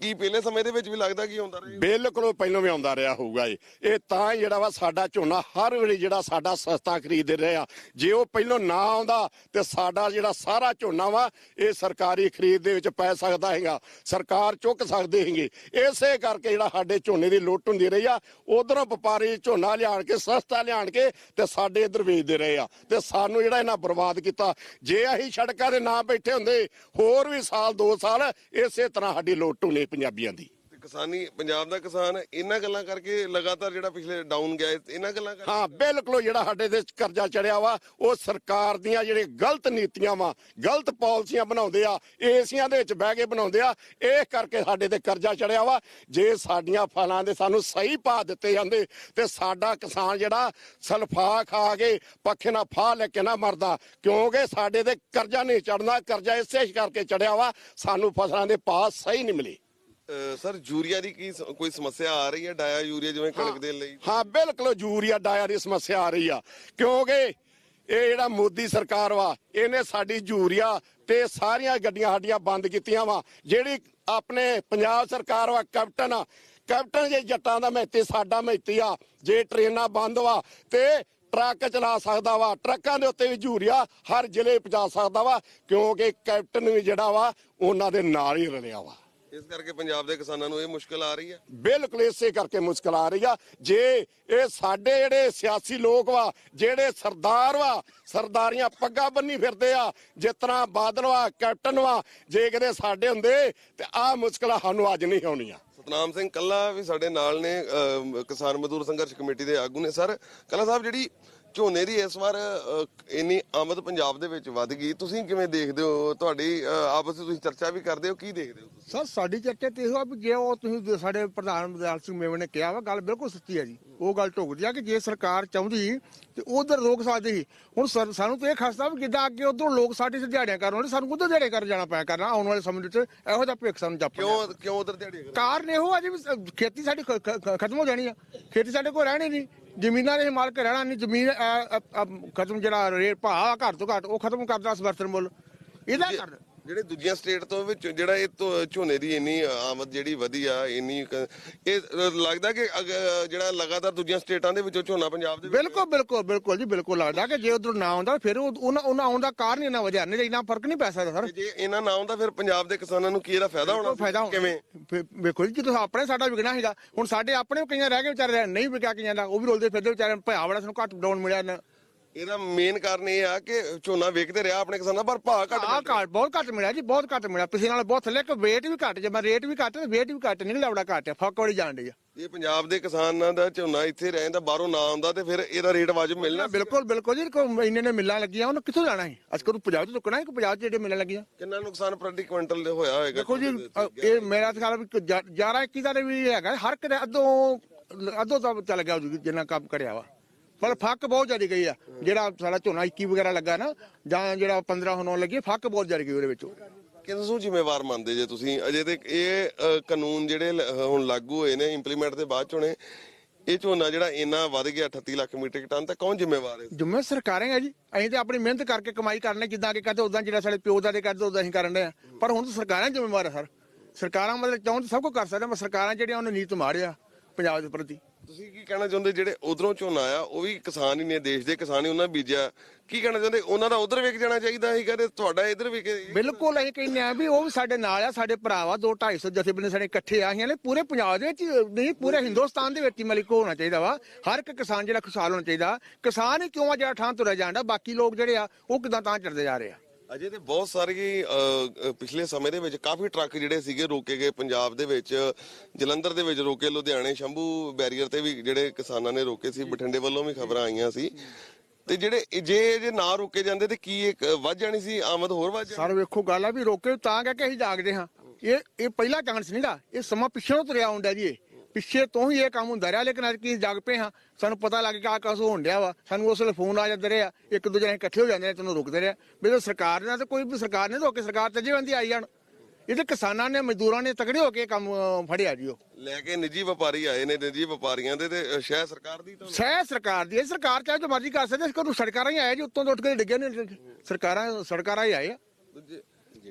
ਕੀ ਪਹਿਲੇ ਸਮੇਂ ਦੇ ਵਿੱਚ ਵੀ ਲੱਗਦਾ ਕਿ ਆਉਂਦਾ ਰਿਹਾ? ਬਿਲਕੁਲ ਉਹ ਪਹਿਲੋਂ ਵੀ ਆਉਂਦਾ ਰਿਹਾ ਹੋਊਗਾ ਇਹ ਇਹ ਤਾਂ ਹੀ ਜਿਹੜਾ ਵਾ ਸਾਡਾ ਝੋਨਾ ਹਰ ਵੇਲੇ ਜਿਹੜਾ ਸਾਡਾ ਸਸਤਾ ਖਰੀਦ ਰਿਹਾ ਜੇ ਉਹ ਪਹਿਲੋਂ ਨਾ ਆਉਂਦਾ ਤੇ ਸਾਡਾ ਜਿਹੜਾ ਸਾਰਾ ਸਾਰਾ ਝੋਨਾ ਵਾ, ਇਹ ਸਰਕਾਰੀ ਖਰੀਦ ਦੇ ਵਿੱਚ ਪੈ ਸਕਦਾ ਹੈਗਾ। ਸਰਕਾਰ ਚੁੱਕ ਸਕਦੇ ਹੈਗੇ। ਇਸੇ ਕਰਕੇ ਜਿਹੜਾ ਸਾਡੇ ਝੋਨੇ ਦੀ ਲੁੱਟ ਹੁੰਦੀ ਰਹੀ ਆ, ਉਧਰੋਂ ਵਪਾਰੀ ਝੋਨਾ ਲਿਆਣ ਕੇ, ਸਸਤਾ ਲਿਆਣ ਕੇ ਤੇ ਸਾਡੇ ਇੱਧਰ ਵੇਚਦੇ ਰਹੇ ਆ। ਤੇ ਸਾਨੂੰ ਜਿਹੜਾ ਇਹਨਾਂ ਬਰਬਾਦ ਕੀਤਾ। ਜੇ ਅਸੀਂ ਸੜਕਾਂ ਦੇ ਨਾ ਬੈਠੇ ਹੁੰਦੇ, ਹੋਰ ਵੀ ਸਾਲ 2 ਸਾਲ ਇਸੇ ਤਰ੍ਹਾਂ ਸਾਡੀ ਲੁੱਟ ਹੁੰਦੀ ਪੰਜਾਬੀਆਂ ਦੀ। ਕਿਸਾਨੀ ਪੰਜਾਬ ਦਾ ਕਿਸਾਨ ਇਹਨਾਂ ਗੱਲਾਂ ਕਰਕੇ ਲਗਾਤਾਰ ਜਿਹੜਾ ਪਿਛਲੇ ਡਾਊਨ ਗਿਆ ਇਹਨਾਂ ਗੱਲਾਂ ਕਰਕੇ ਹਾਂ ਬਿਲਕੁਲ ਜਿਹੜਾ ਸਾਡੇ ਤੇ ਕਰਜ਼ਾ ਚੜਿਆ ਵਾ ਉਹ ਸਰਕਾਰ ਦੀਆਂ ਜਿਹੜੇ ਗਲਤ ਨੀਤੀਆਂ ਵਾ ਗਲਤ ਪਾਲਿਸੀਆਂ ਬਣਾਉਂਦੇ ਆ ਏਸੀਆਂ ਦੇ ਵਿੱਚ ਬਹਿ ਕੇ ਬਣਾਉਂਦੇ ਆ ਇਹ ਕਰਕੇ ਸਾਡੇ ਤੇ ਕਰਜ਼ਾ ਚੜਿਆ ਵਾ। ਜੇ ਸਾਡੀਆਂ ਫਲਾਂ ਦੇ ਸਾਨੂੰ ਸਹੀ ਭਾਅ ਦਿੱਤੇ ਜਾਂਦੇ ਤੇ ਸਾਡਾ ਕਿਸਾਨ ਜਿਹੜਾ ਸਲਫਾ ਖਾ ਕੇ ਪੱਖੇ ਨਾਲ ਫਾਹ ਲੈ ਕੇ ਨਾ ਮਰਦਾ ਕਿਉਂਕਿ ਸਾਡੇ ਤੇ ਕਰਜ਼ਾ ਨਹੀਂ ਚੜਨਾ ਕਰਜ਼ਾ ਇਸੇ ਕਰਕੇ ਚੜਿਆ ਵਾ ਸਾਨੂੰ ਫਸਲਾਂ ਦੇ ਭਾਅ ਸਹੀ ਨਹੀਂ ਮਿਲੇ। ਅਹ ਸਰ ਯੂਰੀਆ ਦੀ ਕੀ ਸ- ਕੋਈ ਸਮੱਸਿਆ ਆ ਰਹੀ ਹੈ? ਡਾਇਆ ਯੂਰੀਆ ਜਿਵੇਂ ਕਣਕ ਦੇ ਲਈ? ਹਾਂ ਬਿਲਕੁਲ ਯੂਰੀਆ ਡਾਇਆ ਦੀ ਸਮੱਸਿਆ ਆ ਰਹੀ ਆ। ਕਿਉਂਕਿ ਇਹ ਜਿਹੜਾ ਮੋਦੀ ਸਰਕਾਰ ਵਾ ਇਹਨੇ ਸਾਡੀ ਯੂਰੀਆ ਤੇ ਸਾਰੀਆਂ ਗੱਡੀਆਂ ਸਾਡੀਆਂ ਬੰਦ ਕੀਤੀਆਂ ਵਾ। ਜਿਹੜੀ ਆਪਣੇ ਪੰਜਾਬ ਸਰਕਾਰ ਵਾ ਕੈਪਟਨ ਆ ਕੈਪਟਨ ਜੇ ਜੱਟਾਂ ਦਾ ਮੈਤੀ ਸਾਡਾ ਮੈਤੀ ਆ। ਜੇ ਟ੍ਰੇਨਾਂ ਬੰਦ ਵਾ ਤੇ ਟਰੱਕ ਚਲਾ ਸਕਦਾ ਵਾ ਟਰੱਕਾਂ ਦੇ ਉੱਤੇ ਵੀ ਯੂਰੀਆ ਹਰ ਜ਼ਿਲ੍ਹੇ ਪਹੁੰਚਾ ਸਕਦਾ ਵਾ। ਕਿਉਂਕਿ ਕੈਪਟਨ ਵੀ ਜਿਹੜਾ ਵਾ ਉਹਨਾਂ ਦੇ ਨਾਲ ਹੀ ਰਲਿਆ ਵਾ। ਇਸ ਕਰਕੇ ਪੰਜਾਬ ਦੇ ਕਿਸਾਨਾਂ ਨੂੰ ਇਹ ਮੁਸ਼ਕਲ ਆ ਰਹੀ ਹੈ। ਬਿਲਕੁਲ ਇਸੇ ਕਰਕੇ ਮੁਸ਼ਕਲ ਆ ਰਹੀ ਆ। ਜੇ ਇਹ ਸਾਡੇ ਜਿਹੜੇ ਸਿਆਸੀ ਲੋਕ ਵਾ ਜਿਹੜੇ ਸਰਦਾਰ ਵਾ ਸਰਦਾਰੀਆਂ ਪੱਗਾਂ ਬੰਨੀ ਫਿਰਦੇ ਆ ਜਿਸ ਤਰ੍ਹਾਂ ਬਾਦਲ ਵਾ ਕੈਪਟਨ ਵਾ ਜੇ ਕਿਤੇ ਸਾਡੇ ਹੁੰਦੇ ਤੇ ਆਹ ਮੁਸ਼ਕਲਾਂ ਸਾਨੂੰ ਅੱਜ ਨਹੀਂ ਆਉਣੀਆਂ। ਸਤਨਾਮ ਸਿੰਘ ਕੱਲਾ ਵੀ ਸਾਡੇ ਨਾਲ ਨੇ ਕਿਸਾਨ ਮਜ਼ਦੂਰ ਸੰਘਰਸ਼ ਕਮੇਟੀ ਦੇ ਆਗੂ ਨੇ। ਸਰ ਕੱਲਾ ਸਾਹਿਬ ਜਿਹੜੀ ਝੋਨੇ ਦੀ ਇਸ ਵਾਰ ਇੰਨੀ ਆਮਦ ਪੰਜਾਬ ਦੇ ਵਿੱਚ ਵੱਧ ਗਈ। ਤੁਸੀਂ ਕਿਵੇਂ ਦੇਖਦੇ ਹੋ? ਤੁਹਾਡੀ ਆਪਸ ਵਿੱਚ ਤੁਸੀਂ ਚਰਚਾ ਵੀ ਕਰਦੇ ਹੋ ਕੀ ਦੇਖਦੇ ਹੋ ਸਰ ਸਾਡੀ ਚਰਚਾ ਤੇ ਇਹੋ ਆ ਵੀ ਜੇ ਉਹ ਤੁਸੀਂ ਸਾਡੇ ਪ੍ਰਧਾਨ ਮਦਿਆਲ ਸਿੰਘ ਮੇਵਨ ਨੇ ਕਿਹਾ ਵਾ ਗੱਲ ਬਿਲਕੁਲ ਸੱਚੀ ਹੈ ਜੀ। ਉਹ ਗੱਲ ਢੁਕਦੀ ਆ ਕਿ ਜੇ ਸਰਕਾਰ ਚਾਹੁੰਦੀ ਤੇ ਉਧਰ ਰੋਕ ਸਕਦੀ ਸੀ ਹੁਣ ਸਾਨੂੰ ਤਾਂ ਇਹ ਖਸਤਾ ਵੀ ਕਿੱਦਾਂ ਅੱਗੇ ਉਧਰੋਂ ਲੋਕ ਸਾਡੇ ਸੇ ਦਿਹਾੜੀਆਂ ਕਰਨ ਵਾਲੇ ਸਾਨੂੰ ਉਧਰ ਦਿਹਾੜੇ ਕਰ ਜਾਣਾ ਪਿਆ ਕਰਨਾ ਆਉਣ ਵਾਲੇ ਸਮੇਂ ਵਿੱਚ ਇਹੋ ਜਿਹਾ ਭੇਖ ਸਾਨੂੰ ਜਾਪਦਾ ਕਿਉਂ ਕਿਉਂ ਉਧਰ ਦਿਹਾੜੀ ਕਰ ਕਾਰਨ ਇਹੋ ਆ ਜੀ ਖੇਤੀ ਸਾਡੀ ਖਤਮ ਹੋ ਜਾਣੀ ਆ। ਖੇਤੀ ਸਾਡੇ ਕੋਲ ਰਹਿਣੀ ਨਹੀਂ। ਜ਼ਮੀਨਾਂ ਦੇ ਮਾਲਕ ਰਹਿਣਾ ਨਹੀਂ ਜ਼ਮੀਨ ਖਤਮ ਜਿਹੜਾ ਰੇਟ ਭਾਅ ਘੱਟ ਤੋਂ ਘੱਟ ਉਹ ਖਤਮ ਕਰਦਾ ਸਮਰਥਨ ਮੁੱਲ। ਇਹਦਾ ਕਰ ਜਿਹੜੇ ਦੂਜੀਆਂ ਸਟੇਟ ਤੋਂ ਵਿੱਚ ਜਿਹੜਾ ਇਹ ਝੋਨੇ ਦੀ ਇੰਨੀ ਆਮਦ ਜਿਹੜੀ ਵਧੀ ਆ ਇੰਨੀ ਇਹ ਲੱਗਦਾ ਕਿ ਜਿਹੜਾ ਲਗਾਤਾਰ ਦੂਜੀਆਂ ਸਟੇਟਾਂ ਦੇ ਵਿੱਚੋਂ ਝੋਨਾ ਪੰਜਾਬ ਦੇ ਬਿਲਕੁਲ ਬਿਲਕੁਲ ਬਿਲਕੁਲ ਜੀ ਬਿਲਕੁਲ ਲੱਗਦਾ ਕਿ ਜੇ ਉਧਰ ਨਾ ਆਉਂਦਾ ਫਿਰ ਉਹ- ਉਹਨਾਂ ਉਹਨਾਂ ਆਉਣ ਦਾ ਕਾਰਨ ਹੀ ਨਾ ਵਜ੍ਹਾ ਨਹੀਂ ਇੰਨਾ ਫ਼ਰਕ ਨਹੀਂ ਪੈ ਸਕਦਾ ਸਰ। ਜੇ ਇਹਨਾਂ ਨਾ ਆਉਂਦਾ ਫਿਰ ਪੰਜਾਬ ਦੇ ਕਿਸਾਨਾਂ ਨੂੰ ਕੀ ਇਹਦਾ ਫਾਇਦਾ ਹੋਣਾ। ਕਿਵੇਂ? ਵੇਖੋ ਜੀ ਜਦੋਂ ਆਪਣੇ ਸਾਡਾ ਵਿਕਣਾ ਸੀਗਾ ਹੁਣ ਸਾਡੇ ਆਪਣੇ ਕਈਆਂ ਰਹਿ ਗਏ ਵਿਚਾਰੇ ਨਹੀਂ ਵਿਕਿਆ ਕਈਆਂ ਦਾ ਉਹ ਵੀ ਰੋਲਦੇ ਫਿਰਦੇ ਵਿਚਾਰੇ ਬੜਾ ਸਾਨੂੰ ਘੱਟ ਡਾਊਨ ਮਿਲਿਆ ਨਾ। ਇਹਦਾ ਮੇਨ ਕਾਰਨ ਇਹ ਆ ਕਿ ਝੋਨਾ ਵੇਚਦੇ ਰਿਹਾ ਆਪਣੇ ਕਿਸਾਨਾਂ ਪਰ ਭਾਅ ਘੱਟ ਆ ਘੱਟ ਬਹੁਤ ਘੱਟ ਮਿਲਿਆ ਜੀ ਬਹੁਤ ਘੱਟ ਮਿਲਿਆ। ਪਿਛਲੇ ਨਾਲ ਬਹੁਤ ਥੱਲੇ ਕਿ weight ਵੀ ਘੱਟ ਜੇ ਮੈਂ ਰੇਟ ਵੀ ਘੱਟ weight ਵੀ ਘੱਟ ਨਿਕਲਿਆ ਬੜਾ ਘੱਟ ਹੈ ਫੱਕ ਵਾਲੀ ਜਾਣ ਡਈ ਆ। ਇਹ ਪੰਜਾਬ ਦੇ ਕਿਸਾਨਾਂ ਦਾ ਝੋਨਾ ਇੱਥੇ ਰਹਿੰਦਾ ਬਾਹਰੋਂ ਨਾ ਆਉਂਦਾ ਤੇ ਫਿਰ ਇਹਦਾ ਰੇਟ ਵਾਜਬ ਮਿਲਣਾ ਬਿਲਕੁਲ ਬਿਲਕੁਲ ਜੀ ਕੋਈ ਇੰਨੇ ਨੇ ਮਿਲਾਂ ਲੱਗੀਆਂ ਉਹਨੂੰ ਕਿੱਥੋਂ ਜਾਣਾ ਸੀ? ਅਸੀਂ ਕਦੋਂ ਪੰਜਾਬ ਤੋਂ ਰੁਕਣਾ ਹੈ ਕਿ ਪੰਜਾਬ ਜਿਹੜੇ ਮਿਲਾਂ ਲੱਗੀਆਂ? ਕਿੰਨਾ ਨੁਕਸਾਨ ਪ੍ਰਤੀ ਕੁਇੰਟਲ ਦੇ ਹੋਇਆ ਹੋਏਗਾ ਦੇਖੋ ਜੀ ਇਹ ਮੇਰਾ ਖਿਆਲ ਵੀ 11 21 ਦਾ ਤਾਂ ਵੀ ਹੈਗਾ ਹਰ ਕਿਤੇ ਅੱਧੋਂ ਅੱਧੋਂ ਤਾਂ ਚੱਲ ਗਿਆ ਜਿੰਨਾ ਕੰਮ ਕਰਿਆ ਵਾ। ਪਰ ਫੱਕ ਬਹੁਤ ਜ਼ਿਆਦਾ ਗਈ ਆ। ਜਿਹੜਾ ਸਾਡਾ ਝੋਨਾ 21 ਵਗੈਰਾ ਲੱਗਾ ਨਾ ਜਾਂ ਜਿਹੜਾ 15 ਹੋਣ ਲੱਗੀ ਫੱਕ ਬਹੁਤ ਜ਼ਿਆਦਾ ਗਈ ਉਹਦੇ ਵਿੱਚੋਂ। ਕਿਸ ਨੂੰ ਜ਼ਿੰਮੇਵਾਰ ਮੰਨਦੇ ਜੇ ਤੁਸੀਂ? ਅਜੇ ਤੇ ਇਹ ਅ, ਕਾਨੂੰਨ ਜਿਹੜੇ ਲ- ਹੁਣ ਲਾਗੂ ਹੋਏ ਨੇ ਇੰਪਲੀਮੈਂਟ ਦੇ ਬਾਅਦ ਚ ਹੋਣੇ ਇਹ ਝੋਨਾ ਜਿਹੜਾ ਇੰਨਾ ਵੱਧ ਗਿਆ 38 ਲੱਖ ਮੀਟ੍ਰਿਕ ਟਨ ਤਾਂ ਕੌਣ ਜ਼ਿੰਮੇਵਾਰ ਹੈ? ਜੁਮੇ ਸਰਕਾਰਾਂ ਹੈ ਜੀ। ਅਸੀਂ ਤੇ ਆਪਣੀ ਮਿਹਨਤ ਕਰਕੇ ਕਮਾਈ ਕਰਨੇ ਜਿੱਦਾਂ ਕਿ ਕਰਦੇ ਉਦਾਂ ਜਿਹੜਾ ਸਾਡੇ ਪਿਓ ਦਾਦੇ ਕਰਦੇ ਉਦਾਂ ਅਸੀਂ ਕਰਨ ਦੇ ਆ ਪਰ ਹੁਣ ਤਾਂ ਸਰਕਾਰਾਂ ਜ਼ਿੰਮੇਵਾਰ ਆ ਸਰ। ਸਰਕਾਰਾਂ ਮਤਲਬ ਚਾਹੁਣ ਤਾਂ ਸਭ ਕੁਝ ਕਰ ਸਕਦੇ ਪਰ ਸਰਕਾਰਾਂ ਜਿਹੜੀਆਂ ਉਹਨੇ ਨੀਤ ਮਾਰਿਆ ਪੰਜਾਬ ਦੇ ਪ੍ਰਤੀ। ਤੁਸੀਂ ਕੀ ਕਹਿਣਾ ਚਾਹੁੰਦੇ ਜਿਹੜੇ ਉਧਰੋਂ ਝੋਨਾ ਆ ਉਹ ਵੀ ਕਿਸਾਨ ਹੀ ਨੇ, ਦੇਸ਼ ਦੇ ਕਿਸਾਨ ਹੀ ਉਹਨਾਂ ਬੀਜਿਆ। ਕੀ ਕਹਿਣਾ ਚਾਹੁੰਦੇ? ਉਹਨਾਂ ਦਾ ਉਧਰ ਵਿਕ ਜਾਣਾ ਚਾਹੀਦਾ ਸੀ, ਕਹਿੰਦੇ ਤੁਹਾਡਾ ਇਧਰ ਵਿਕੇ ਬਿਲਕੁਲ ਅਸੀਂ ਕਹਿੰਦੇ ਆ ਵੀ ਉਹ ਵੀ ਸਾਡੇ ਨਾਲ ਆ, ਸਾਡੇ ਭਰਾ ਵਾ 2 250 ਜਥੇਬੰਦੀ ਸਾਡੇ ਇਕੱਠੇ ਆ ਨੇ, ਪੂਰੇ ਪੰਜਾਬ ਦੇ ਵਿੱਚ, ਨਹੀਂ, ਪੂਰੇ ਹਿੰਦੁਸਤਾਨ ਦੇ ਵਿੱਚ ਹੀ ਮਲਿਕ ਹੋਣਾ ਚਾਹੀਦਾ ਵਾ। ਹਰ ਇੱਕ ਕਿਸਾਨ ਜਿਹੜਾ ਖੁਸ਼ਹਾਲ ਹੋਣਾ ਚਾਹੀਦਾ। ਕਿਸਾਨ ਹੀ ਕਿਉਂ ਆ ਜਿਹੜਾ ਠਾਂ ਤੁਰਿਆ ਜਾਂਦਾ ਬਾਕੀ ਲੋਕ ਜਿਹੜੇ ਆ, ਉਹ ਕਿਦਾਂ ਤਾਂ ਚੜਦੇ ਜਾ ਰਹੇ ਆ? ਅਜੇ ਤੇ ਬਹੁਤ ਸਾਰੇ ਪਿਛਲੇ ਸਮੇਂ ਦੇ ਵਿੱਚ ਕਾਫੀ ਟਰੱਕ ਜਿਹੜੇ ਸੀਗੇ ਰੋਕੇ ਗਏ ਪੰਜਾਬ ਦੇ ਵਿੱਚ। ਜਲੰਧਰ ਦੇ ਵਿੱਚ ਰੋਕੇ ਲੁਧਿਆਣੇ ਸ਼ੰਭੂ ਬੈਰੀਅਰ ਤੇ ਵੀ ਜਿਹੜੇ ਕਿਸਾਨਾਂ ਨੇ ਰੋਕੇ ਸੀ ਬਠਿੰਡੇ ਵੱਲੋਂ ਵੀ ਖਬਰਾਂ ਆਈਆਂ ਸੀ। ਤੇ ਜਿਹੜੇ ਜੇ ਜੇ ਨਾ ਰੋਕੇ ਜਾਂਦੇ ਤੇ ਕੀ ਇੱਕ ਵੱਧ ਜਾਣੀ ਸੀ ਆਮਦ ਹੋਰ ਵੱਧ ਜਾਣੀ? ਸਰ ਵੇਖੋ ਗੱਲ ਆ ਵੀ ਰੋਕੇ ਤਾਂ ਕਰਕੇ ਅਸੀਂ ਜਾਗਦੇ ਹਾਂ। ਇਹ ਇਹ ਪਹਿਲਾ ਚਾਂਸ ਨਹੀਂਗਾ ਇਹ ਸਮਾਂ ਪਿੱਛੋਂ ਤੁਰਿਆ ਆਉਂਦਾ ਜੀ ਇਹ। ਪਿੱਛੇ ਤੋਂ ਹੀ ਇਹ ਕੰਮ ਹੁੰਦਾ ਰਿਹਾ ਲੇਕਿਨ ਅੱਜ ਕੀ ਜਾਗ ਪਏ ਹਾਂ ਸਾਨੂੰ ਪਤਾ ਲੱਗ ਗਿਆ ਆਕਾਸ ਹੋਣ ਡਿਆ ਵਾ। ਸਾਨੂੰ ਉਸ ਵੇਲੇ ਫੋਨ ਆ ਜਾਂਦੇ ਰਿਹਾ ਇੱਕ ਦੂਜੇ ਨਾਲ ਇਕੱਠੇ ਹੋ ਜਾਂਦੇ ਨੇ ਤੈਨੂੰ ਰੁਕਦੇ ਰਿਹਾ ਜਦੋਂ ਸਰਕਾਰ ਨੇ ਤਾਂ ਕੋਈ ਵੀ ਸਰਕਾਰ ਨੇ ਰੋਕੇ ਸਰਕਾਰ ਤੇ ਜਿਵੇਂ ਦੀ ਆਈ ਜਾਣ। ਇਹ ਤੇ ਕਿਸਾਨਾਂ ਨੇ ਮਜ਼ਦੂਰਾਂ ਨੇ ਤਕੜੇ ਹੋ ਕੇ ਕੰਮ ਫੜਿਆ ਜੀ ਉਹ। ਲੈ ਕੇ ਨਿੱਜੀ ਵਪਾਰੀ ਆਏ ਨੇ ਨਿੱਜੀ ਵਪਾਰੀਆਂ ਦੇ ਤੇ ਸ਼ਾਇਦ ਸਰਕਾਰ ਦੀ ਤਾਂ ਸਹਿ ਸਰਕਾਰ ਦੀ ਇਹ ਸਰਕਾਰ ਚਾਹੇ ਜੋ ਮਰਜ਼ੀ ਕਰ ਸਕਦੇ ਇਸ ਕੋਲ ਸਰਕਾਰਾਂ ਹੀ ਆਏ ਜੀ ਉੱਤੋਂ ਤੋਂ ਉੱਠ ਕੇ ਡਿੱਗੇ ਨੇ ਸਰਕਾਰਾਂ ਸਰਕਾਰਾਂ ਹੀ ਆਏ ਆ। ਦੂਜੇ-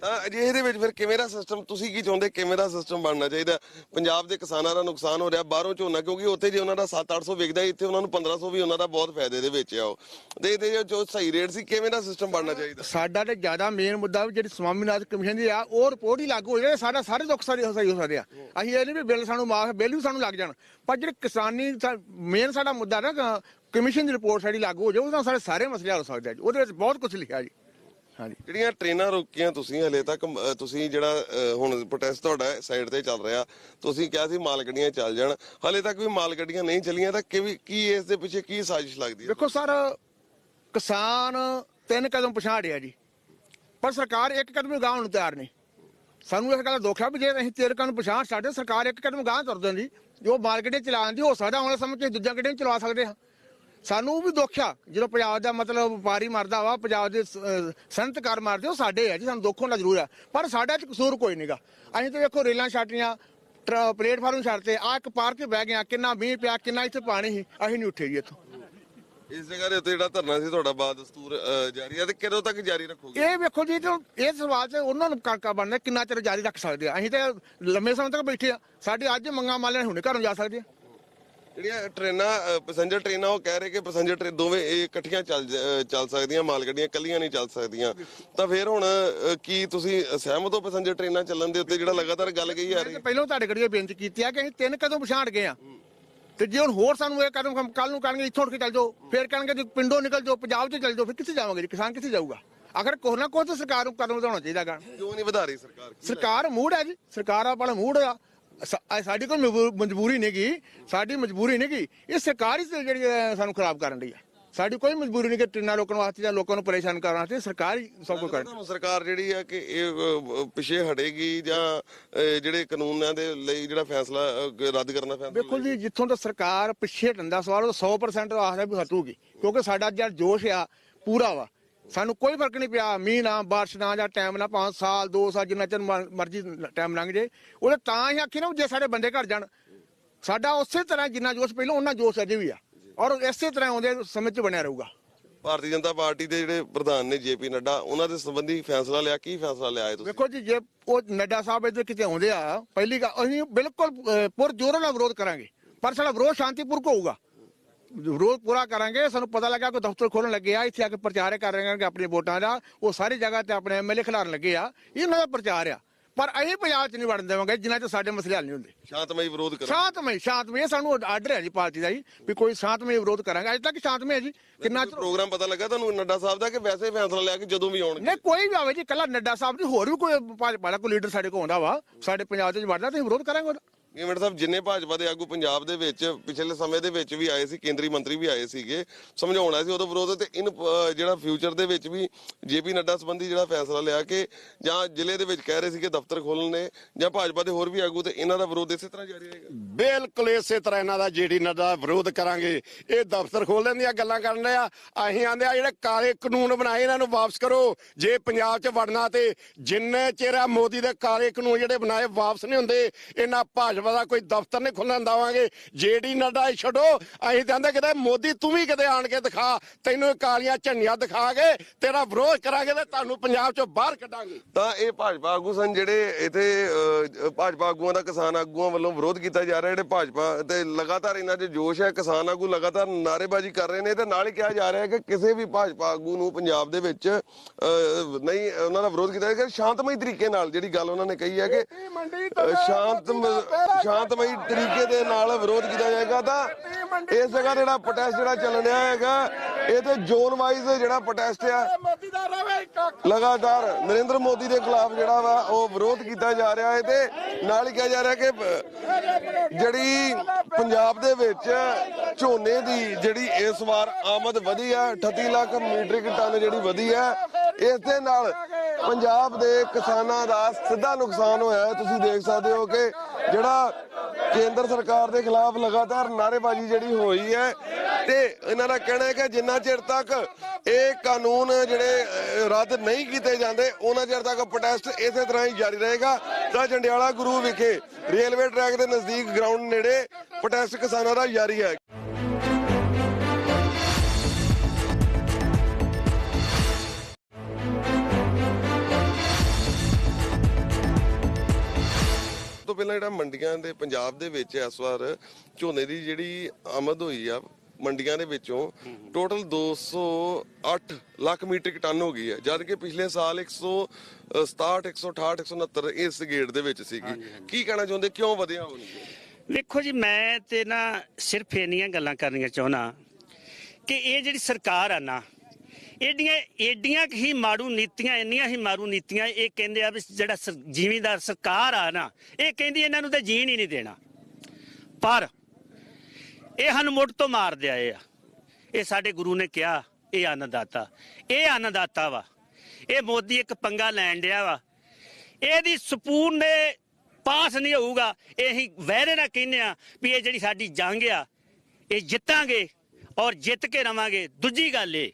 ਤਾਂ ਅਜੇ ਇਹਦੇ ਵਿੱਚ ਫਿਰ ਕਿਵੇਂ ਦਾ ਸਿਸਟਮ ਤੁਸੀਂ ਕੀ ਚਾਹੁੰਦੇ ਕਿਵੇਂ ਦਾ ਸਿਸਟਮ ਬਣਨਾ ਚਾਹੀਦਾ? ਪੰਜਾਬ ਦੇ ਕਿਸਾਨਾਂ ਦਾ ਨੁਕਸਾਨ ਹੋ ਰਿਹਾ ਬਾਹਰੋਂ ਝੋਨਾ ਕਿਉਂਕਿ ਉੱਥੇ ਜੇ ਉਹਨਾਂ ਦਾ 7-800 ਵਿਕਦਾ ਇੱਥੇ ਉਹਨਾਂ ਨੂੰ 1500 ਵੀ ਉਹਨਾਂ ਦਾ ਬਹੁਤ ਫਾਇਦੇ ਦੇ ਵਿੱਚ ਆ ਉਹ। ਤੇ ਇਹਦੇ ਜੋ- ਸਹੀ ਰੇਟ ਸੀ ਕਿਵੇਂ ਦਾ ਸਿਸਟਮ ਬਣਨਾ ਚਾਹੀਦਾ? ਸਾਡਾ ਤੇ ਜ਼ਿਆਦਾ ਮੇਨ ਮੁੱਦਾ ਵੀ ਜਿਹੜੀ ਸਵਾਮੀਨਾਥਨ ਕਮਿਸ਼ਨ ਦੀ ਆ ਉਹ ਰਿਪੋਰਟ ਹੀ ਲਾਗੂ ਹੋ ਜਾਏ ਸਾਡਾ ਸਾਰੇ ਦੁੱਖ ਸਾਰੇ ਸਹੀ ਹੋ ਸਕਦੇ ਆ। ਅਸੀਂ ਇਹ ਨਹੀਂ ਵੀ ਬਿੱਲ ਸਾਨੂੰ ਮਾਫ ਬਿੱਲ ਵੀ ਸਾਨੂੰ ਲੱਗ ਜਾਣ। ਪਰ ਜਿਹੜੇ ਕਿਸਾਨੀ ਮੇਨ ਸਾਡਾ ਮੁੱਦਾ ਨਾ ਕਮਿਸ਼ਨ ਦੀ ਰਿਪੋਰਟ ਸਾਡੀ ਲਾਗੂ ਹੋ ਜਾਏ ਉਹਦੇ ਸਾਡੇ ਸਾਰੇ ਮਸਲੇ ਹੱਲ ਹੋ ਸਕਦੇ ਆ ਉਹਦੇ ਵਿੱਚ ਬਹੁਤ ਕੁਝ ਲਿਖਿਆ ਜੀ। ਹਾਂਜੀ। ਜਿਹੜੀਆਂ ਟ੍ਰੇਨਾਂ ਰੋਕੀਆਂ ਤੁਸੀਂ ਹਲੇ ਤੱਕ ਅ, ਤੁਸੀਂ ਜਿਹੜਾ ਅ, ਹੁਣ ਪ੍ਰੋਟੈਸਟ ਤੁਹਾਡਾ ਸਾਈਡ ਤੇ ਚੱਲ ਰਿਹਾ ਤੁਸੀਂ ਕਿਹਾ ਸੀ ਮਾਲ ਗੱਡੀਆਂ ਚੱਲ ਜਾਣ। ਹਲੇ ਤੱਕ ਵੀ ਮਾਲ ਗੱਡੀਆਂ ਨਹੀਂ ਚੱਲੀਆਂ ਤਾਂ ਕਿਵੇਂ ਕੀ ਇਸ ਦੇ ਪਿੱਛੇ ਕੀ ਸਾਜ਼ਿਸ਼ ਲੱਗਦੀ ਹੈ? ਵੇਖੋ ਸਰ ਕਿਸਾਨ ਤਿੰਨ ਕਦਮ ਪਛਾੜਿਆ ਜੀ। ਪਰ ਸਰਕਾਰ ਇੱਕ ਕਦਮ ਗਾਉਣ ਨੂੰ ਤਿਆਰ ਨਹੀਂ। ਸਾਨੂੰ ਇਸ ਗੱਲ ਦਾ ਦੁੱਖ ਆ ਵੀ ਜੇ ਅਸੀਂ ਤੇਰੇ ਕਦਮ ਪਛਾੜ ਸਾਡੇ ਸਰਕਾਰ ਇੱਕ ਕਦਮ ਗਾਂ ਤੁਰ ਦਿੰਦੀ ਜੋ ਮਾਰਕੀਟੇ ਚਲਾਉਂਦੀ ਹੋ ਸਕਦਾ ਵਾਲੇ ਸਮੇਂ 'ਚ ਦੂਜਾ ਗੱਡੀਆਂ ਵੀ ਚਲਾ ਸਕਦੇ ਹਾਂ। ਸਾਨੂੰ ਵੀ ਦੁੱਖ ਆ। ਜਦੋਂ ਪੰਜਾਬ ਦਾ ਮਤਲਬ ਵਪਾਰੀ ਮਰਦਾ ਵਾ ਪੰਜਾਬ ਦੇ ਸ- ਸਨਅਤਕਾਰ ਮਰਦੇ ਉਹ ਸਾਡੇ ਆ ਜੀ ਸਾਨੂੰ ਦੁੱਖ ਹੁੰਦਾ ਜ਼ਰੂਰ ਆ। ਪਰ ਸਾਡਾ ਚ ਕਸੂਰ ਕੋਈ ਨਹੀਂਗਾ ਅਸੀਂ ਤਾਂ ਵੇਖੋ ਰੇਲਾਂ ਟਰ- ਪਲੇਟਫਾਰਮ ਛੱਡਤੇ ਆ ਇੱਕ ਪਾਰਕ ਬਹਿ ਗਿਆ ਕਿੰਨਾ ਮੀਂਹ ਪਿਆ ਕਿੰਨਾ ਇੱਥੇ ਪਾਣੀ ਸੀ ਅਸੀਂ ਨਹੀਂ ਉੱਠੇ ਜੀ ਇੱਥੋਂ। ਇਸ ਜਗ੍ਹਾ ਦੇ ਉੱਤੇ ਜਿਹੜਾ ਧਰਨਾ ਸੀ ਤੁਹਾਡਾ ਬਾਦ ਦਸਤੂਰ ਅ, ਜਾਰੀ ਹੈ ਤੇ ਕਦੋਂ ਤੱਕ ਜਾਰੀ ਰੱਖੋਗੇ? ਇਹ ਵੇਖੋ ਜੀ ਜੋ ਇਹ ਸਵਾਲ ਤੇ ਉਹਨਾਂ ਨੂੰ ਕਾਕਾ ਬਣਦਾ ਕਿੰਨਾ ਚਿਰ ਜਾਰੀ ਰੱਖ ਸਕਦੇ ਆ। ਅਸੀਂ ਤਾਂ ਲੰਮੇ ਸਮੇਂ ਤੱਕ ਬੈਠੇ ਆ। ਸਾਡੇ ਅੱਜ ਮੰਗਾ ਮਾਲੇ ਹੁਣੇ ਘਰੋਂ ਜਾ ਸਕਦੇ ਆ। ਜਿਹੜੀਆਂ ਟ੍ਰੇਨਾਂ ਪੈਸੇਂਜਰ ਟ੍ਰੇਨਾਂ ਉਹ ਕਹਿ ਰਹੇ ਕਿ ਪੈਸੇਂਜਰ ਟ੍ਰੇਨ ਦੋਵੇਂ ਇਹ ਇਕੱਠੀਆਂ ਚੱਲ ਚੱਲ ਸਕਦੀਆਂ ਮਾਲ ਗੱਡੀਆਂ ਇਕੱਲੀਆਂ ਨਹੀਂ ਚੱਲ ਸਕਦੀਆਂ। ਤਾਂ ਫਿਰ ਹੁਣ ਕੀ ਤੁਸੀਂ ਸਹਿਮਤ ਹੋ ਪੈਸੇਂਜਰ ਟ੍ਰੇਨਾਂ ਚੱਲਣ ਦੇ ਉੱਤੇ ਜਿਹੜਾ ਲਗਾਤਾਰ ਗੱਲ ਕਹੀ ਜਾ ਰਹੀ ਤੇ ਪਹਿਲਾਂ ਤੁਹਾਡੇ ਘੜੀਏ ਬੇਨਤੀ ਕੀਤੀ ਆ ਕਿ ਅਸੀਂ ਤਿੰਨ ਕਦਮ ਪਛਾੜ ਗਏ ਆ। ਤੇ ਜੇ ਹੁਣ ਹੋਰ ਸਾਨੂੰ ਇਹ ਕਦਮ ਕੱਲ ਨੂੰ ਕਰਨਗੇ ਇੱਥੋਂ ਉੱਠ ਕੇ ਚੱਲ ਜਾਓ ਫਿਰ ਕਹਿਣਗੇ ਜੀ ਪਿੰਡੋਂ ਨਿਕਲ ਜਾਓ ਪੰਜਾਬ 'ਚ ਚੱਲ ਜਾਓ ਫਿਰ ਕਿੱਥੇ ਜਾਵਾਂਗੇ ਜੀ? ਕਿਸਾਨ ਕਿੱਥੇ ਜਾਊਗਾ? ਅਗਰ ਕੋਈ ਨਾ ਕੋਈ ਤਾਂ ਸਰਕਾਰ ਨੂੰ ਕਦਮ ਵਧਾਉਣਾ ਚਾਹੀਦਾ ਗਾ। ਕਿਉਂ ਨਹੀਂ ਵਧਾ ਰਹੀ ਸਰਕਾਰ? ਸਰਕਾਰ ਮੂਡ ਹੈ ਜੀ ਸਰਕਾਰ ਆਪਣਾ ਮੂਡ ਆ। ਸਾ- ਸਾਡੀ ਕੋਈ ਮਜਬੂ- ਮਜਬੂਰੀ ਨਹੀਂ ਗੀ। ਸਾਡੀ ਮਜਬੂਰੀ ਨਹੀਂ ਗੀ। ਇਹ ਸਰਕਾਰ ਹੀ ਜਿਹੜੀ ਹੈ ਸਾਨੂੰ ਖਰਾਬ ਕਰਨ ਦੀ ਆ। ਸਾਡੀ ਕੋਈ ਮਜਬੂਰੀ ਨਹੀਂ ਕਿ ਟ੍ਰੇਨਾਂ ਰੋਕਣ ਵਾਸਤੇ ਜਾਂ ਲੋਕਾਂ ਨੂੰ ਪਰੇਸ਼ਾਨ ਕਰਨ ਵਾਸਤੇ ਸਰਕਾਰ ਹੀ ਸਭ ਕੁਝ ਕਰਨ ਤੁਹਾਨੂੰ ਸਰਕਾਰ ਜਿਹੜੀ ਆ ਕਿ ਇਹ ਅ, ਪਿੱਛੇ ਹਟੇਗੀ ਜਾਂ ਅ, ਜਿਹੜੇ ਕਾਨੂੰਨਾਂ ਦੇ ਲਈ ਜਿਹੜਾ ਫੈਸਲਾ ਅ, ਰੱਦ ਕਰਨਾ ਫੈਸਲਾ ਵੇਖੋ ਜੀ ਜਿੱਥੋਂ ਤਾਂ ਸਰਕਾਰ ਪਿੱਛੇ ਹਟਣ ਦਾ ਸਵਾਲ ਉਹ 100% ਆਖਦਾ ਵੀ ਹਟੂਗੀ। ਕਿਉਂਕਿ ਸਾਡਾ ਜਿਹੜਾ ਜੋਸ਼ ਆ ਪੂਰਾ ਵਾ। ਸਾਨੂੰ ਕੋਈ ਫ਼ਰਕ ਨਹੀਂ ਪਿਆ। ਮੀਂਹ ਨਾ ਬਾਰਿਸ਼ ਨਾ ਜਾਂ ਟਾਈਮ ਨਾ ਪੰਜ ਸਾਲ ਦੋ ਸਾਲ ਜਿੰਨਾ ਚਿਰ ਮਰ- ਮਰਜ਼ੀ ਟਾਈਮ ਲੰਘ ਜੇ। ਉਹਦੇ ਤਾਂ ਹੀ ਆਖੀ ਨਾ ਵੀ ਜੇ ਸਾਡੇ ਬੰਦੇ ਘਰ ਜਾਣ। ਸਾਡਾ ਉਸੇ ਤਰ੍ਹਾਂ ਜਿੰਨਾ ਜੋਸ਼ ਪਹਿਲਾਂ ਉਹਨਾਂ ਜੋਸ਼ ਅਜੇ ਵੀ ਆ। ਔਰ ਇਸੇ ਤਰ੍ਹਾਂ ਆਉਂਦੇ ਸਮੇਂ ਚ ਬਣਿਆ ਰਹੂਗਾ। ਭਾਰਤੀ ਜਨਤਾ ਪਾਰਟੀ ਦੇ ਜਿਹੜੇ ਪ੍ਰਧਾਨ ਨੇ ਜੇਪੀ ਨੱਡਾ ਉਹਨਾਂ ਦੇ ਸੰਬੰਧੀ ਫੈਸਲਾ ਲਿਆ। ਕੀ ਫੈਸਲਾ ਲਿਆ ਹੈ ਤੁਸੀਂ? ਵੇਖੋ ਜੀ ਜੇ ਉਹ ਨੱਡਾ ਸਾਹਿਬ ਇੱਧਰ ਕਿਤੇ ਆਉਂਦੇ ਆ ਪਹਿਲੀ ਗੱਲ ਅਸੀਂ ਬਿਲਕੁਲ ਅਹ, ਪੁਰ ਜੋਰਾਂ ਨਾਲ ਵਿਰੋਧ ਕਰਾਂਗੇ। ਪਰ ਸਾਡਾ ਵਿਰੋਧ ਸ਼ਾਂਤੀਪੂਰਕ ਹੋਊਗਾ। ਵਿਰੋਧ ਪੂਰਾ ਕਰਾਂਗੇ ਸਾਨੂੰ ਪਤਾ ਲੱਗਾ ਕੋਈ ਦਫ਼ਤਰ ਖੋਲਣ ਲੱਗੇ ਆ ਇੱਥੇ ਆ ਕੇ ਪ੍ਰਚਾਰ ਕਰ ਰਹੇ ਕਿ ਆਪਣੀ ਵੋਟਾਂ ਦਾ ਉਹ ਸਾਰੀ ਜਗ੍ਹਾ ਤੇ ਆਪਣੇ ਐਮਐਲਏ ਖਿਲਾਰਨ ਲੱਗੇ ਆ ਇਹ ਉਹਨਾਂ ਦਾ ਪ੍ਰਚਾਰ ਆ। ਪਰ ਅਸੀਂ ਪੰਜਾਬ 'ਚ ਨਹੀਂ ਵੜਨ ਦੇਵਾਂਗੇ ਜਿੰਨਾ ਚਿਰ ਸਾਡੇ ਮਸਲੇ ਹੱਲ ਨਹੀਂ ਹੁੰਦੇ। ਸ਼ਾਂਤਮਈ ਵਿਰੋਧ ਕਰੋ ਸ਼ਾਂਤਮਈ ਸ਼ਾਂਤਮਈ ਸਾਨੂੰ ਆਰਡਰ ਹੈ ਜੀ ਪਾਰਟੀ ਦਾ ਜੀ ਵੀ ਕੋਈ ਸ਼ਾਂਤਮਈ ਵਿਰੋਧ ਕਰਾਂਗੇ। ਅੱਜ ਤੱਕ ਸ਼ਾਂਤਮਈ ਹੈ ਜੀ ਕਿੰਨਾ ਪ੍ਰੋਗਰਾਮ ਪਤਾ ਲੱਗਾ ਤੁਹਾਨੂੰ ਨੱਡਾ ਸਾਹਿਬ ਦਾ ਕਿ ਵੈਸੇ ਫੈਸਲਾ ਲਿਆ ਕਿ ਜਦੋਂ ਵੀ ਆਉਣਗੇ? ਨਹੀਂ ਕੋਈ ਵੀ ਆਵੇ ਜੀ ਕੱਲਾ ਨੱਡਾ ਸਾਹਿਬ ਦੀ ਹੋਰ ਵੀ ਕੋਈ ਭਾਜਪਾ ਦਾ ਕੋਈ ਲੀਡਰ ਸਾਡੇ ਕੋਲ ਆਉਂਦਾ ਵਾ ਸਾਡੇ ਪੰਜਾਬ ਵਿੱਚ ਵੜਦਾ ਤੇ ਵਿਰੋਧ ਕਰਾਂਗੇ ਉਹਦਾ। ਗੇਮਟ ਸਾਹਿਬ, ਜਿੰਨੇ ਭਾਜਪਾ ਦੇ ਆਗੂ ਪੰਜਾਬ ਦੇ ਵਿੱਚ ਪਿਛਲੇ ਸਮੇਂ ਦੇ ਵਿੱਚ ਵੀ ਆਏ ਸੀ, ਕੇਂਦਰੀ ਮੰਤਰੀ ਵੀ ਆਏ ਸੀਗੇ, ਸਮਝਾਉਣਾ ਸੀ ਉਦੋਂ ਵਿਰੋਧ ਤੇ ਇਨ ਜਿਹੜਾ ਫਿਊਚਰ ਦੇ ਵਿੱਚ ਵੀ ਜੇਪੀ ਨੱਡਾ ਸੰਬੰਧੀ ਜਿਹੜਾ ਫੈਸਲਾ ਲਿਆ ਕਿ ਜਾਂ ਜ਼ਿਲ੍ਹੇ ਦੇ ਵਿੱਚ ਕਹਿ ਰਹੇ ਸੀ ਕਿ ਦਫ਼ਤਰ ਖੋਲਣ ਜਾਂ ਭਾਜਪਾ ਦੇ ਹੋਰ ਵੀ ਆਗੂ ਤੇ ਇਹਨਾਂ ਦਾ ਵਿਰੋਧ ਇਸੇ ਤਰ੍ਹਾਂ ਜਾਰੀ ਰਹੇਗਾ। ਬਿਲਕੁਲ ਇਸੇ ਤਰ੍ਹਾਂ ਇਹਨਾਂ ਦਾ ਜੇਡੀ ਨਾਲ ਦਾ ਵਿਰੋਧ ਕਰਾਂਗੇ। ਇਹ ਦਫ਼ਤਰ ਖੋਲਣ ਦੀਆਂ ਗੱਲਾਂ ਕਰਨ ਆ। ਅਸੀਂ ਆਂਦੇ ਆ, ਜਿਹੜੇ ਕਾਲੇ ਕਾਨੂੰਨ ਬਣਾਏ, ਇਹਨਾਂ ਨੂੰ ਵਾਪਸ ਕਰੋ। ਜੇ ਪੰਜਾਬ 'ਚ ਵੜਨਾ ਤੇ ਜਿੰਨੇ ਚਿਹਰਾ ਮੋਦੀ ਦੇ ਕਾਲੇ ਕਾਨੂੰਨ ਜਿਹੜੇ ਬਣਾਏ, ਵਾਪਸ ਨਹੀਂ ਹੁੰਦੇ, ਇਹਨਾਂ ਭਾਜਪਾ ਦਾ ਕੋਈ ਦਫ਼ਤਰ ਨਹੀਂ ਖੁੱਲਣ ਦੇਵਾਂਗੇ। ਜੇਡੀ ਨੱਡਾ ਛੱਡੋ। ਅਸੀਂ ਤਾਂ ਆਂਦੇ ਕਿਤੇ ਮੋਦੀ ਤੂੰ ਵੀ ਕਿਤੇ ਆਣ ਕੇ ਦਿਖਾ। ਤੈਨੂੰ ਕਾਲੀਆਂ ਝੰਡੀਆਂ ਦਿਖਾ ਕੇ ਤੇਰਾ ਵਿਰੋਧ ਕਰਾਂਗੇ ਤੇ ਤੁਹਾਨੂੰ ਪੰਜਾਬ 'ਚੋਂ ਬਾਹਰ ਕੱਢਾਂਗੇ। ਤਾਂ ਇਹ ਭਾਜਪਾ ਆਗੂ ਸਨ ਜਿਹੜੇ ਇਥੇ ਭਾਜਪਾ ਆਗੂਆਂ ਦਾ ਕਿਸਾਨ ਆਗੂਆਂ ਵੱਲੋਂ ਵਿਰੋਧ ਕੀਤਾ ਜਾ ਰਿਹਾ। ਜਿਹੜੇ ਭਾਜਪਾ ਤੇ ਲਗਾਤਾਰ ਇਹਨਾਂ 'ਚ ਜੋਸ਼ ਹੈ ਕਿਸਾਨ ਆਗੂ ਲਗਾਤਾਰ ਨਾਅਰੇਬਾਜ਼ੀ ਕਰ ਰਹੇ ਨੇ। ਤੇ ਨਾਲ ਹੀ ਕਿਹਾ ਜਾ ਰਿਹਾ ਹੈ ਕਿ ਕਿਸੇ ਵੀ ਭਾਜਪਾ ਆਗੂ ਨੂੰ ਪੰਜਾਬ ਦੇ ਵਿੱਚ ਨਹੀਂ ਉਹਨਾਂ ਦਾ ਵਿਰੋਧ ਕੀਤਾ ਜਾਏਗਾ ਸ਼ਾਂਤਮਈ ਤਰੀਕੇ ਨਾਲ ਜਿਹੜੀ ਗੱਲ ਉਹਨਾਂ ਨੇ ਕਹੀ ਹੈ ਕਿ ਸ਼ਾਂਤ ਸ਼ਾਂਤਮਈ ਤਰੀਕੇ ਦੇ ਨਾਲ ਵਿਰੋਧ ਕੀਤਾ ਜਾਏਗਾ ਤਾਂ ਇਸ ਜਗ੍ਹਾ ਜਿਹੜਾ ਪ੍ਰੋਟੈਸਟ ਜਿਹੜਾ ਚੱਲਣ ਰਿਹਾ ਹੈਗਾ, ਇਹ ਤੇ ਜ਼ੋਨ ਵਾਈਜ਼ ਜਿਹੜਾ ਪ੍ਰੋਟੈਸਟ ਆ, ਲਗਾਤਾਰ ਨਰਿੰਦਰ ਮੋਦੀ ਦੇ ਖਿਲਾਫ ਜਿਹੜਾ ਵਾ ਉਹ ਵਿਰੋਧ ਕੀਤਾ ਜਾ ਰਿਹਾ ਹੈ ਤੇ ਨਾਲ ਹੀ ਕਿਹਾ ਜਾ ਰਿਹਾ ਕਿ ਜਿਹੜੀ ਪੰਜਾਬ ਦੇ ਵਿੱਚ ਝੋਨੇ ਦੀ ਜਿਹੜੀ ਇਸ ਵਾਰ ਆਮਦ ਵਧੀ ਆ 38 ਲੱਖ ਮੀਟ੍ਰਿਕ ਟਨ ਜਿਹੜੀ ਵਧੀ ਹੈ ਇਸ ਦੇ ਨਾਲ ਪੰਜਾਬ ਦੇ ਕਿਸਾਨਾਂ ਦਾ ਸਿੱਧਾ ਨੁਕਸਾਨ ਹੋਇਆ ਹੈ। ਤੁਸੀਂ ਦੇਖ ਸਕਦੇ ਹੋ ਕਿ ਜਿਹੜਾ ਕੇਂਦਰ ਸਰਕਾਰ ਦੇ ਖਿਲਾਫ ਲਗਾਤਾਰ ਨਾਅਰੇਬਾਜ਼ੀ ਜਿਹੜੀ ਹੋਈ ਹੈ ਤੇ ਇਹਨਾਂ ਦਾ ਕਹਿਣਾ ਹੈ ਕਿ ਜਿੰਨਾ ਚਿਰ ਤੱਕ ਇਹ ਕਾਨੂੰਨ ਜਿਹੜੇ ਰੱਦ ਨਹੀਂ ਕੀਤੇ ਜਾਂਦੇ, ਉਹਨਾਂ ਚਿਰ ਤੱਕ ਪ੍ਰੋਟੈਸਟ ਇਸੇ ਤਰ੍ਹਾਂ ਹੀ ਜਾਰੀ ਰਹੇਗਾ। ਤਾਂ ਜੰਡਿਆਲਾ ਗੁਰੂ ਵਿਖੇ ਰੇਲਵੇ ਟਰੈਕ ਦੇ ਨਜ਼ਦੀਕ ਗਰਾਊਂਡ ਨੇੜੇ ਪ੍ਰੋਟੈਸਟ ਕਿਸਾਨਾਂ ਦਾ ਜਾਰੀ ਹੈ। ਤੋਂ ਪਹਿਲਾਂ ਜਿਹੜਾ ਮੰਡੀਆਂ ਦੇ ਪੰਜਾਬ ਦੇ ਵਿੱਚ ਇਸ ਵਾਰ ਝੋਨੇ ਦੀ ਜਿਹੜੀ ਆਮਦ ਹੋਈ ਆ ਮੰਡੀਆਂ ਦੇ ਵਿੱਚੋਂ ਟੋਟਲ 208 ਲੱਖ ਮੀਟ੍ਰਿਕ ਟਨ ਹੋ ਗਈ ਹੈ ਜਦ ਕਿ ਪਿਛਲੇ ਸਾਲ 167 168 169 ਇਸ ਗੇੜ ਦੇ ਵਿੱਚ ਸੀਗੀ। ਕੀ ਕਹਿਣਾ ਚਾਹੁੰਦੇ? ਕਿਉਂ ਵਧਿਆ ਹੋਣੀ ਵੇਖੋ ਜੀ ਮੈਂ ਤੇ ਨਾ ਸਿਰਫ ਇੰਨੀਆਂ ਗੱਲਾਂ ਕਰਨੀਆਂ ਚਾਹੁੰਦਾ ਕਿ ਇਹ ਜਿਹੜੀ ਸਰਕਾਰ ਆ ਨਾ ਏਡੀਆਂ ਏਡੀਆਂ ਹੀ ਮਾਰੂ ਨੀਤੀਆਂ, ਇੰਨੀਆਂ ਹੀ ਮਾਰੂ ਨੀਤੀਆਂ, ਇਹ ਕਹਿੰਦੇ ਆ ਵੀ ਜਿਹੜਾ ਸਰ- ਜ਼ਿਮੀਂਦਾਰ ਸਰਕਾਰ ਆ ਨਾ, ਇਹ ਕਹਿੰਦੀ ਇਹਨਾਂ ਨੂੰ ਤਾਂ ਜੀਣ ਹੀ ਨਹੀਂ ਦੇਣਾ। ਪਰ ਇਹ ਸਾਨੂੰ ਮੁੱਢ ਤੋਂ ਮਾਰਦੇ ਆਏ ਆ। ਇਹ ਸਾਡੇ ਗੁਰੂ ਨੇ ਕਿਹਾ, ਇਹ ਅੰਨਦਾਤਾ ਇਹ ਅੰਨਦਾਤਾ ਵਾ। ਇਹ ਮੋਦੀ ਇੱਕ ਪੰਗਾ ਲੈਣ ਡਿਆ ਵਾ। ਇਹਦੀ ਸਪੂਰਨ ਨੇ ਪਾਸ ਨਹੀਂ ਹੋਊਗਾ। ਇਹੀ ਵਹਿਰੇ ਨਾਲ ਕਹਿੰਦੇ ਆ ਵੀ ਇਹ ਜਿਹੜੀ ਸਾਡੀ ਜੰਗ ਆ, ਇਹ ਜਿੱਤਾਂਗੇ ਔਰ ਜਿੱਤ ਕੇ ਰਵਾਂਗੇ। ਦੂਜੀ ਗੱਲ ਇਹ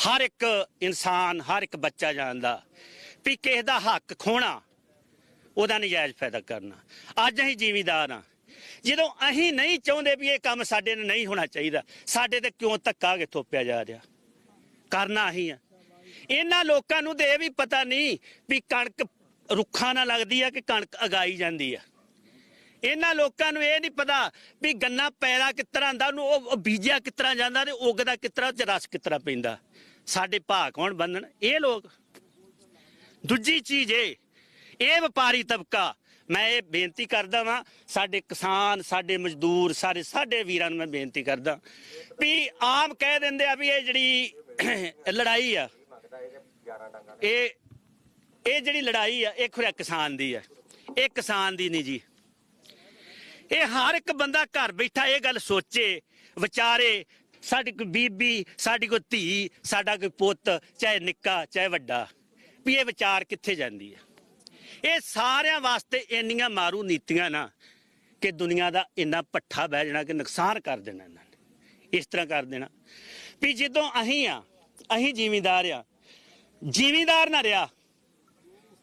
ਹਰ ਇੱਕ ਇਨਸਾਨ, ਹਰ ਇੱਕ ਬੱਚਾ ਜਾਣਦਾ ਵੀ ਕਿਸੇ ਦਾ ਹੱਕ ਖੋਣਾ, ਉਹਦਾ ਨਜਾਇਜ਼ ਫਾਇਦਾ ਕਰਨਾ। ਅੱਜ ਅਸੀਂ ਜ਼ਿਮੀਦਾਰ ਆ ਜਦੋਂ ਅਸੀਂ ਨਹੀਂ ਚਾਹੁੰਦੇ ਵੀ ਇਹ ਕੰਮ ਸਾਡੇ ਨਾਲ ਨਹੀਂ ਹੋਣਾ ਚਾਹੀਦਾ, ਸਾਡੇ ਤੇ ਕਿਉਂ ਧੱਕਾ ਕੇ ਥੋਪਿਆ ਜਾ ਰਿਹਾ? ਕਰਨਾ ਅਸੀਂ ਆ। ਇਹਨਾਂ ਲੋਕਾਂ ਨੂੰ ਤੇ ਇਹ ਵੀ ਪਤਾ ਨਹੀਂ ਵੀ ਕਣਕ ਰੁੱਖਾਂ ਨਾਲ ਲੱਗਦੀ ਆ ਕਿ ਕਣਕ ਅਗਾਈ ਜਾਂਦੀ ਆ। ਇਹਨਾਂ ਲੋਕਾਂ ਨੂੰ ਇਹ ਨਹੀਂ ਪਤਾ ਵੀ ਗੰਨਾ ਪੈਦਾ ਕਿਸ ਤਰ੍ਹਾਂ ਹੁੰਦਾ ਉਹਨੂੰ ਉਹ ਬੀਜਿਆ ਕਿਸ ਤਰ੍ਹਾਂ ਜਾਂਦਾ ਤੇ ਉਗਦਾ ਕਿਸ ਤਰ੍ਹਾਂ ਤੇ ਰਸ ਕਿਸ ਤਰ੍ਹਾਂ ਪੈਂਦਾ। ਸਾਡੇ ਭਾਅ ਕੌਣ ਬੰਨਣ ਇਹ ਲੋਕ। ਦੂਜੀ ਚੀਜ਼ ਇਹ ਇਹ ਵਪਾਰੀ ਤਬਕਾ। ਮੈਂ ਇਹ ਬੇਨਤੀ ਕਰਦਾ ਵਾਂ, ਸਾਡੇ ਕਿਸਾਨ, ਸਾਡੇ ਮਜ਼ਦੂਰ, ਸਾਰੇ ਸਾਡੇ ਵੀਰਾਂ ਨੂੰ ਮੈਂ ਬੇਨਤੀ ਕਰਦਾ ਵੀ ਆਮ ਕਹਿ ਦਿੰਦੇ ਆ ਵੀ ਇਹ ਜਿਹੜੀ ਲੜਾਈ ਆ, ਇਹ ਇਹ ਜਿਹੜੀ ਲੜਾਈ ਆ, ਇਹ ਖੁਰਾ ਕਿਸਾਨ ਦੀ ਆ। ਇਹ ਕਿਸਾਨ ਦੀ ਨਹੀਂ ਜੀ। ਇਹ ਹਰ ਇੱਕ ਬੰਦਾ ਘਰ ਬੈਠਾ ਇਹ ਗੱਲ ਸੋਚੇ, ਵਿਚਾਰੇ ਸਾਡੀ ਕੋਈ ਬੀਬੀ, ਸਾਡੀ ਕੋਈ ਧੀ, ਸਾਡਾ ਕੋਈ ਪੁੱਤ, ਚਾਹੇ ਨਿੱਕਾ, ਚਾਹੇ ਵੱਡਾ, ਵੀ ਇਹ ਵਿਚਾਰ ਕਿੱਥੇ ਜਾਂਦੀ ਹੈ? ਇਹ ਸਾਰਿਆਂ ਵਾਸਤੇ ਇੰਨੀਆਂ ਮਾਰੂ ਨੀਤੀਆਂ ਨਾ ਕਿ ਦੁਨੀਆ ਦਾ ਇੰਨਾ ਪੱਠਾ ਬਹਿ ਜਾਣਾ ਕਿ ਨੁਕਸਾਨ ਕਰ ਦੇਣਾ ਇਹਨਾਂ ਨੇ। ਇਸ ਤਰ੍ਹਾਂ ਕਰ ਦੇਣਾ। ਵੀ ਜਦੋਂ ਅਸੀਂ ਆ, ਅਸੀਂ ਜ਼ਿਮੀਂਦਾਰ ਆ, ਜ਼ਿਮੀਂਦਾਰ ਨਾ ਰਿਹਾ,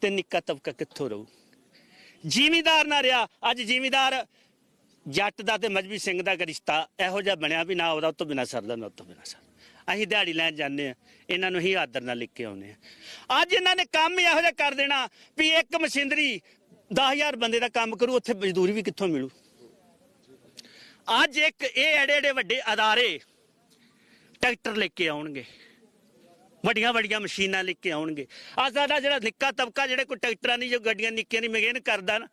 ਤੇ ਨਿੱਕਾ ਤਬਕਾ ਕਿੱਥੋਂ ਰਹੂ? ਜ਼ਿਮੀਂਦਾਰ ਨਾ ਰਿਹਾ, ਅੱਜ ਜ਼ਿਮੀਂਦਾਰ ਜੱਟ ਦਾ ਤੇ ਮਜਬੀ ਸਿੰਘ ਦਾ ਰਿਸ਼ਤਾ ਇਹੋ ਜਿਹਾ ਬਣਿਆ ਵੀ ਨਾ ਉਹਦਾ ਉਹ ਬਿਨਾ ਸਰਦਾ, ਨਾ ਉਹ ਬਿਨਾ ਸਰ ਅਸੀਂ ਦਿਹਾੜੀ ਲੈਣ ਜਾਂਦੇ ਆ ਇਹਨਾਂ ਨੂੰ ਹੀ ਆਦਰ ਨਾਲ ਲਿਖ ਕੇ ਆਉਨੇ ਆ ਅੱਜ ਇਹਨਾਂ ਨੇ ਕੰਮ ਇਹੋ ਜਿਹਾ ਕਰ ਦੇਣਾ ਵੀ ਇੱਕ ਮਸ਼ੀਨਰੀ 10000 ਬੰਦੇ ਦਾ ਕੰਮ ਕਰੂ, ਉੱਥੇ ਮਜ਼ਦੂਰੀ ਵੀ ਕਿੱਥੋਂ ਮਿਲੂ? ਅੱਜ ਇੱਕ ਇਹ ਐਡੇ ਐਡੇ ਵੱਡੇ ਅਦਾਰੇ ਟਰੈਕਟਰ ਲੈ ਕੇ ਆਉਣਗੇ। ਵੱਡੀਆਂ ਵੱਡੀਆਂ ਮਸ਼ੀਨਾਂ ਲੈ ਕੇ ਆਉਣਗੇ। ਆ ਸਾਡਾ ਜਿਹੜਾ ਨਿੱਕਾ ਤਬਕਾ, ਜਿਹੜੇ ਕੋਈ ਟਰੈਕਟਰਾਂ ਦੀ, ਜੋ ਗੱਡੀਆਂ ਨਿੱਕੀਆਂ ਦੀ ਮਗੇਨ ਕਰਦਾ ਨਾ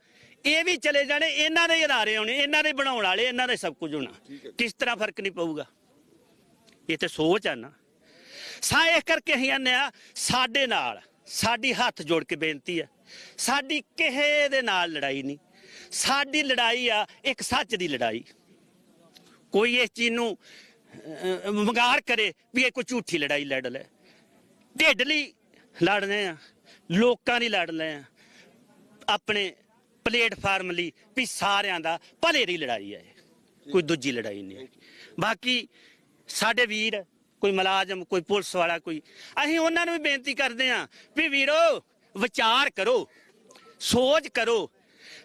ਇਹ ਵੀ ਚਲੇ ਜਾਣੇ ਇਹਨਾਂ ਦੇ ਅਦਾਰੇ ਆਉਣੇ ਇਹਨਾਂ ਦੇ ਬਣਾਉਣ ਵਾਲੇ ਇਹਨਾਂ ਦੇ ਸਭ ਕੁਝ ਹੋਣਾ। ਕਿਸ ਤਰ੍ਹਾਂ ਫ਼ਰਕ ਨਹੀਂ ਪਊਗਾ? ਇਹ ਤੇ ਸੋਚ ਆ ਨਾ। ਸਾ ਇਹ ਕਰਕੇ ਅਸੀਂ ਆਨੇ ਆ ਸਾਡੇ ਨਾਲ ਸਾਡੀ ਹੱਥ ਜੋੜ ਕੇ ਬੇਨਤੀ ਹੈ ਸਾਡੀ ਕਿਸੇ ਦੇ ਨਾਲ ਲੜਾਈ ਨਹੀਂ। ਸਾਡੀ ਲੜਾਈ ਆ ਇੱਕ ਸੱਚ ਦੀ ਲੜਾਈ। ਕੋਈ ਇਸ ਚੀਜ਼ ਨੂੰ ਮਗਾਰ ਕਰੇ ਵੀ ਇਹ ਕੋਈ ਝੂਠੀ ਲੜਾਈ ਲੜ ਲੈ। ਢਿੱਡ ਲਈ ਲੜਨੇ ਆ ਲੋਕਾਂ ਲਈ ਲੜਨੇ ਆ। ਆਪਣੇ ਪਲੇਟਫਾਰਮ ਲਈ ਵੀ ਸਾਰਿਆਂ ਦਾ ਭਲੇ ਦੀ ਲੜਾਈ ਹੈ। ਕੋਈ ਦੂਜੀ ਲੜਾਈ ਨਹੀਂ ਬਾਕੀ ਸਾਡੇ ਵੀਰ ਕੋਈ ਮੁਲਾਜ਼ਮ ਕੋਈ ਪੁਲਿਸ ਵਾਲਾ ਕੋਈ ਅਸੀਂ ਉਹਨਾਂ ਨੂੰ ਵੀ ਬੇਨਤੀ ਕਰਦੇ ਹਾਂ ਵੀ ਵੀਰੋ ਵਿਚਾਰ ਕਰੋ ਸੋਚ ਕਰੋ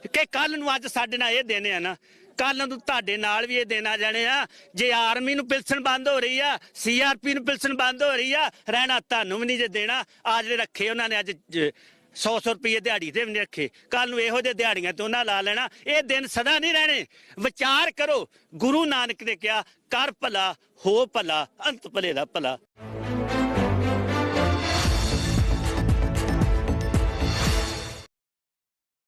ਕਿ ਕੱਲ ਨੂੰ ਅੱਜ ਸਾਡੇ ਨਾਲ ਇਹ ਦਿਨ ਆ ਨਾ ਕੱਲ ਨੂੰ ਤੁਹਾਡੇ ਨਾਲ ਵੀ ਇਹ ਆ ਜਾਣੇ ਆ। ਜੇ ਆਰਮੀ ਨੂੰ ਪਿਲਸਣ ਬੰਦ ਹੋ ਰਹੀ ਆ ਸੀਆਰਪੀ ਨੂੰ ਪਿਲਸਣ ਬੰਦ ਹੋ ਰਹੀ ਆ ਰਹਿਣਾ ਤੁਹਾਨੂੰ ਵੀ ਨਹੀਂ ਜੇ ਦੇਣਾ। ਆ ਜਿਹੜੇ ਰੱਖੇ ਉਹਨਾਂ ਨੇ ਅੱਜ 100 100 ਰੁਪਏ ਦਿਹਾੜੀ ਤੇ ਵੀ ਨਹੀਂ ਰੱਖੇ। ਕੱਲ ਨੂੰ ਇਹੋ ਜਿਹੇ ਦਿਹਾੜੀਆਂ ਤੇ ਉਹਨਾਂ ਲਾ ਲੈਣਾ। ਇਹ ਦਿਨ ਸਦਾ ਨਹੀਂ ਰਹਿਣੇ। ਵਿਚਾਰ ਕਰੋ। ਗੁਰੂ ਨਾਨਕ ਨੇ ਕਿਹਾ, ਕਰ ਭਲਾ, ਹੋ ਭਲਾ, ਅੰਤ ਭਲੇ ਦਾ ਭਲਾ।